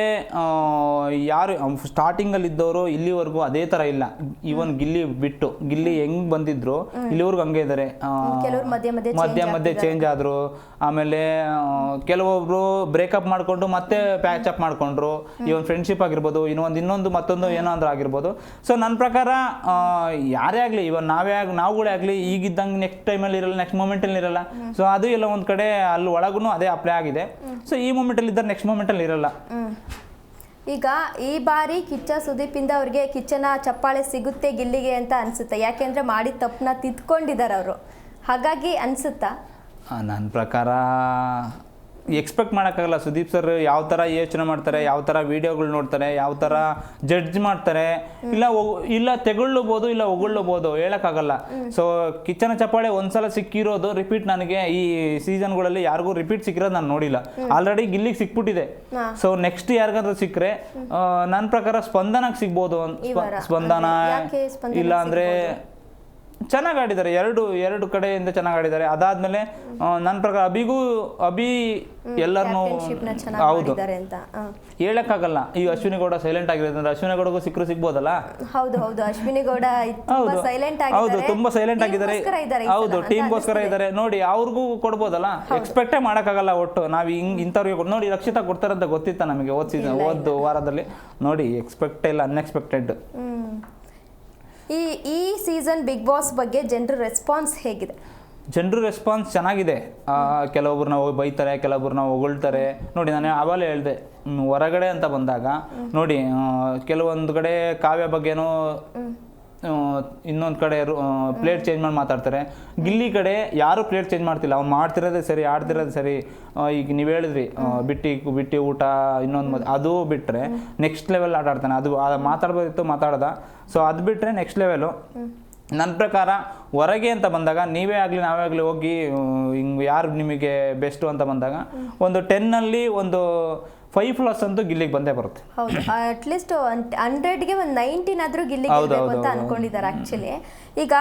ಯಾರು ಸ್ಟಾರ್ಟಿಂಗಲ್ಲಿ ಇದ್ದವರು ಇಲ್ಲಿವರೆಗೂ ಅದೇ ಥರ ಇಲ್ಲ. ಈವನ್ ಗಿಲ್ಲಿ ಬಿಟ್ಟು ಗಿಲ್ಲಿ ಹೆಂಗ್ ಬಂದಿದ್ರು ಇಲ್ಲಿವರೆಗೂ ಹಂಗೆ ಇದ್ದಾರೆ ಮಧ್ಯೆ ಮಧ್ಯೆ ಚೇಂಜ್ ಆದರು. ಆಮೇಲೆ ಕೆಲವೊಬ್ರು ಬ್ರೇಕಪ್ ಮಾಡಿಕೊಂಡು ಮತ್ತೆ ಪ್ಯಾಚ್ ಅಪ್ ಮಾಡಿಕೊಂಡ್ರು. ಇವನ್ ಫ್ರೆಂಡ್ಶಿಪ್ ಆಗಿರ್ಬೋದು ಇನ್ನೊಂದು ಇನ್ನೊಂದು ಮತ್ತೊಂದು ಏನೋ ಅಂದ್ರೆ ಆಗಿರ್ಬೋದು. ಸೊ ನನ್ನ ಪ್ರಕಾರ ಯಾರೇ ಆಗಲಿ ಇವನ್ ನಾವೇ ಆಗ ನಾವುಗಳೇ ಆಗಲಿ ಈಗಿದ್ದಂಗೆ ನೆಕ್ಸ್ಟ್ ಟೈಮಲ್ಲಿ ಇರಲ್ಲ ನೆಕ್ಸ್ಟ್ ಮೂಮೆಂಟಲ್ಲಿ ಇರಲ್ಲ. ಸೊ ಅದು ಎಲ್ಲ ಒಂದು ಕಡೆ ಅಲ್ಲಿ ಒಳಗೂ ಅದೇ ಅಪ್ಲೈ ಆಗಿದೆ. ಸೊ ಈ ಮೂಮೆಂಟಲ್ಲಿ ಇದ್ದಾರೆ ನೆಕ್ಸ್ಟ್ ಮೂಮೆಂಟಲ್ಲಿ ಇರಲ್ಲ. ಈಗ ಈ ಬಾರಿ ಕಿಚ್ಚ ಸುದೀಪಿಂದ ಅವ್ರಿಗೆ ಕಿಚ್ಚನ ಚಪ್ಪಾಳೆ ಸಿಗುತ್ತೆ ಗಿಲ್ಲಿಗೆ ಅಂತ ಅನ್ಸುತ್ತೆ. ಯಾಕೆಂದ್ರೆ ಮಾಡಿದ ತಪ್ಪನ್ನ ತಿದ್ಕೊಂಡಿದ್ದಾರೆ ಅವರು. ಹಾಗಾಗಿ ಅನ್ಸುತ್ತಾ? ನನ್ನ ಪ್ರಕಾರ ಎಕ್ಸ್ಪೆಕ್ಟ್ ಮಾಡೋಕ್ಕಾಗಲ್ಲ. ಸುದೀಪ್ ಸರ್ ಯಾವ ಥರ ಯೋಚನೆ ಮಾಡ್ತಾರೆ ಯಾವ ಥರ ವೀಡಿಯೋಗಳು ನೋಡ್ತಾರೆ ಯಾವ ಥರ ಜಡ್ಜ್ ಮಾಡ್ತಾರೆ ಇಲ್ಲ ಇಲ್ಲ ತೆಗೊಳ್ಳಬಹುದು ಇಲ್ಲ ಹೊಗಳ್ಳಬಹುದು ಹೇಳೋಕ್ಕಾಗಲ್ಲ. ಸೊ ಕಿಚ್ಚನ ಚಪ್ಪಾಳೆ ಒಂದ್ಸಲ ಸಿಕ್ಕಿರೋದು ರಿಪೀಟ್ ನನಗೆ ಈ ಸೀಸನ್ಗಳಲ್ಲಿ ಯಾರಿಗೂ ರಿಪೀಟ್ ಸಿಕ್ಕಿರೋದು ನಾನು ನೋಡಿಲ್ಲ. ಆಲ್ರೆಡಿ ಗಿಲ್ಲಿಗೆ ಸಿಕ್ಬಿಟ್ಟಿದೆ. ಸೊ ನೆಕ್ಸ್ಟ್ ಯಾರಿಗಾದ್ರೂ ಸಿಕ್ಕರೆ ನನ್ನ ಪ್ರಕಾರ ಸ್ಪಂದನಕ್ಕೆ ಸಿಗ್ಬೋದು. ಸ್ಪಂದನ ಇಲ್ಲ ಅಂದ್ರೆ ಚೆನ್ನಾಗಿ ಆಡಿದ್ದಾರೆ ಎರಡು ಎರಡು ಕಡೆಯಿಂದ ಚೆನ್ನಾಗಿ ಆಡಿದ್ದಾರೆ ಅದಾದ್ಮೇಲೆ ನನ್ನ ಪ್ರಕಾರ ಅಭಿಗೂ ಅಭಿ ಎಲ್ಲರನ್ನೂ ಹೌದು. ಹೇಳಕ್ಕಾಗಲ್ಲ. ಈಗ ಅಶ್ವಿನಿ ಗೌಡ ಸೈಲೆಂಟ್ ಆಗಿರೋದ್ರಿಂದ ಅಶ್ವಿನಿ ಗೌಡಗೂ ಸಿಕ್ಕರು ಸಿಗ್ಬೋದಲ್ಲ? ಹೌದು ಹೌದು. ಅಶ್ವಿನಿ ಗೌಡ ತುಂಬಾ ಹೌದು. ಸೈಲೆಂಟ್ ಹೌದು ಆಗಿದ್ದಾರೆ. ತುಂಬಾ ಸೈಲೆಂಟ್ ಆಗಿದ್ದಾರೆ. ಹೌದು ಟೀಮ್ ಗೋಸ್ಕರ ಟೀಮ್ಗೋಸ್ಕರ ಇದ್ದಾರೆ. ನೋಡಿ ಅವ್ರಿಗೂ ಕೊಡ್ಬೋದಲ್ಲ? ಎಕ್ಸ್ಪೆಕ್ಟೇ ಮಾಡಕ್ಕಾಗಲ್ಲ ಒಟ್ಟು. ನಾವು ಹಿಂಗ್ ಇಂಥವ್ರಿಗೆ ನೋಡಿ ರಕ್ಷಿತಾ ಕೊಡ್ತಾರಂತ ಗೊತ್ತಿತ್ತ ನಮಗೆ ಓದ್ ಸೀಸನ್ ಓದ್ ವಾರದಲ್ಲಿ? ನೋಡಿ ಎಕ್ಸ್ಪೆಕ್ಟೇ ಇಲ್ಲ ಅನ್ಎಕ್ಸ್ಪೆಕ್ಟೆಡ್. ಈ ಈ ಸೀಸನ್ ಬಿಗ್ ಬಾಸ್ ಬಗ್ಗೆ ಜನರ ರೆಸ್ಪಾನ್ಸ್ ಹೇಗಿದೆ? ಜನರು ರೆಸ್ಪಾನ್ಸ್ ಚೆನ್ನಾಗಿದೆ. ಹೋಗಿ ಬೈತಾರೆ ಕೆಲವೊಬ್ರನ್ನ ಹೊಗಳ್ತಾರೆ. ನೋಡಿ ನಾನು ಆವಾಗಲೇ ಹೇಳಿದೆ ಹೊರಗಡೆ ಅಂತ ಬಂದಾಗ ನೋಡಿ ಕೆಲವೊಂದು ಕಡೆ ಕಾವ್ಯ ಬಗ್ಗೆನೂ ಇನ್ನೊಂದು ಕಡೆ ಪ್ಲೇಟ್ ಚೇಂಜ್ ಮಾಡಿ ಮಾತಾಡ್ತಾರೆ. ಗಿಲ್ಲಿ ಕಡೆ ಯಾರು ಪ್ಲೇಟ್ ಚೇಂಜ್ ಮಾಡ್ತಿಲ್ಲ. ಅವ್ನು ಮಾಡ್ತಿರೋದೇ ಸರಿ, ಆಡ್ತಿರೋದೇ ಸರಿ. ಈಗ ನೀವು ಹೇಳಿದ್ರಿ ಬಿಟ್ಟಿ ಬಿಟ್ಟಿ ಊಟ, ಇನ್ನೊಂದು ಅದು ಬಿಟ್ಟರೆ ನೆಕ್ಸ್ಟ್ ಲೆವೆಲ್ ಆಟ ಆಡ್ತಾನೆ. ಅದು ಮಾತಾಡ್ಬೋದಿತ್ತು, ಮಾತಾಡ್ದ. ಸೊ ಅದು ಬಿಟ್ಟರೆ ನೆಕ್ಸ್ಟ್ ಲೆವೆಲು ನನ್ನ ಪ್ರಕಾರ ಹೊರಗೆ ಅಂತ ಬಂದಾಗ, ನೀವೇ ಆಗಲಿ, ನಾವೇ ಆಗಲಿ ಹೋಗಿ ಹಿಂಗೆ ಯಾರು ನಿಮಗೆ ಬೆಸ್ಟು ಅಂತ ಬಂದಾಗ, ಒಂದು ಟೆನ್ನಲ್ಲಿ ಒಂದು ಫೈವ್ ಪ್ಲಸ್ ಅಂತೂ ಗಿಲ್ಲಿಗೆ ಬಂದೇ ಬರುತ್ತೆ. ಹೌದು ಅಟ್ಲೀಸ್ಟ್ ಹಂಡ್ರೆಡ್ಗೆ ಒಂದು ನೈನ್ಟೀನ್ ಆದರೂ ಗಿಲ್ಲಿಗೆ ಅಂತ ಅಂದ್ಕೊಂಡಿದ್ದಾರೆ ಅನ್ಕೊಂಡಿದ್ದಾರೆ ಆಕ್ಚುಲಿ ಈಗ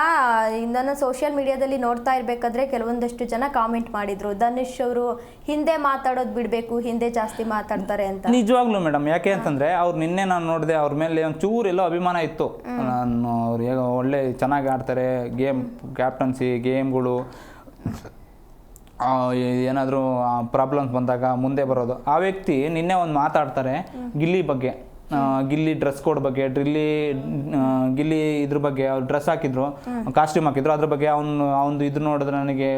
ನಾನು ಸೋಷಿಯಲ್ ಮೀಡಿಯಾದಲ್ಲಿ ನೋಡ್ತಾ ಇರ್ಬೇಕಾದ್ರೆ ಕೆಲವೊಂದಷ್ಟು ಜನ ಕಾಮೆಂಟ್ ಮಾಡಿದ್ರು. ಧನುಷ್ ಅವರು ಹಿಂದೆ ಮಾತಾಡೋದು ಬಿಡಬೇಕು ಹಿಂದೆ ಜಾಸ್ತಿ ಮಾತಾಡ್ತಾರೆ ಅಂತ. ನಿಜವಾಗ್ಲೂ ಮೇಡಮ್ ಯಾಕೆ ಅಂತಂದ್ರೆ ಅವ್ರು ನಿನ್ನೆ ನಾನು ನೋಡಿದೆ ಅವ್ರ ಮೇಲೆ ಒಂದು ಚೂರು ಎಲ್ಲೋ ಅಭಿಮಾನ ಇತ್ತು. ನಾನು ಅವ್ರು ಈಗ ಒಳ್ಳೆ ಚೆನ್ನಾಗಿ ಆಡ್ತಾರೆ ಗೇಮ್ ಕ್ಯಾಪ್ಟನ್ಸಿ ಗೇಮ್ಗಳು ಏನಾದರೂ ಪ್ರಾಬ್ಲಮ್ಸ್ ಬಂದಾಗ ಮುಂದೆ ಬರೋದು. ಆ ವ್ಯಕ್ತಿ ನಿನ್ನೆ ಒಂದು ಮಾತಾಡ್ತಾರೆ ಗಿಲ್ಲಿ ಬಗ್ಗೆ. ಗಿಲ್ಲಿ ಡ್ರೆಸ್ ಕೋಡ್ ಬಗ್ಗೆ ಡ್ರಿಲ್ಲಿ ಗಿಲ್ಲಿ ಇದ್ರ ಬಗ್ಗೆ ಅವ್ರು ಡ್ರೆಸ್ ಹಾಕಿದ್ರು ಕಾಸ್ಟ್ಯೂಮ್ ಹಾಕಿದ್ರು ಅದ್ರ ಬಗ್ಗೆ ಅವ್ನು ಅವ್ನು ಇದ್ರ ನೋಡಿದ್ರೆ ನನಗೆ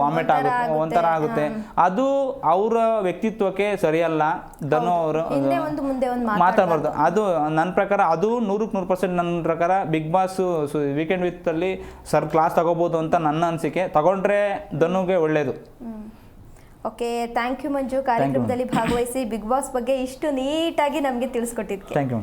ವಾಮಿಟ್ ಆಗುತ್ತೆ ಒಂಥರ ಆಗುತ್ತೆ. ಅದು ಅವರ ವ್ಯಕ್ತಿತ್ವಕ್ಕೆ ಸರಿಯಲ್ಲ ಧನು ಅವರು ಮಾತಾಡ್ಬಾರ್ದು. ಅದು ನನ್ನ ಪ್ರಕಾರ ಅದು ನೂರಕ್ಕೆ ನೂರು ಪರ್ಸೆಂಟ್ ನನ್ನ ಪ್ರಕಾರ ಬಿಗ್ ಬಾಸ್ ವೀಕೆಂಡ್ ವಿತ್ ಅಲ್ಲಿ ಸರ್ ಕ್ಲಾಸ್ ತಗೋಬಹುದು ಅಂತ ನನ್ನ ಅನಿಸಿಕೆ. ತಗೊಂಡ್ರೆ ಧನುಗೆ ಒಳ್ಳೇದು. ಓಕೆ ಥ್ಯಾಂಕ್ ಯು ಮಂಜು ಕಾರ್ಯಕ್ರಮದಲ್ಲಿ ಭಾಗವಹಿಸಿ ಬಿಗ್ ಬಾಸ್ ಬಗ್ಗೆ ಇಷ್ಟು ನೀಟಾಗಿ ನಮಗೆ ತಿಳಿಸ್ಕೊಟ್ಟಿದ್ಕೆ. ಥ್ಯಾಂಕ್ ಯು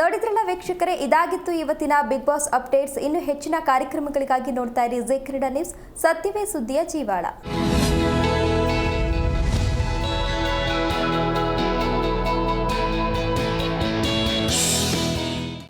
ನೋಡಿದ್ರಲ್ಲ ವೀಕ್ಷಕರೇ ಇದಾಗಿತ್ತು ಇವತ್ತಿನ ಬಿಗ್ ಬಾಸ್ ಅಪ್ಡೇಟ್ಸ್ ಇನ್ನು ಹೆಚ್ಚಿನ ಕಾರ್ಯಕ್ರಮಗಳಿಗಾಗಿ ನೋಡ್ತಾ ಇರಿ ಜೆ ಕ್ರೀಡಾ ನ್ಯೂಸ್ ಸತ್ಯವೇ ಸುದ್ದಿಯ ಜೀವಾಳ.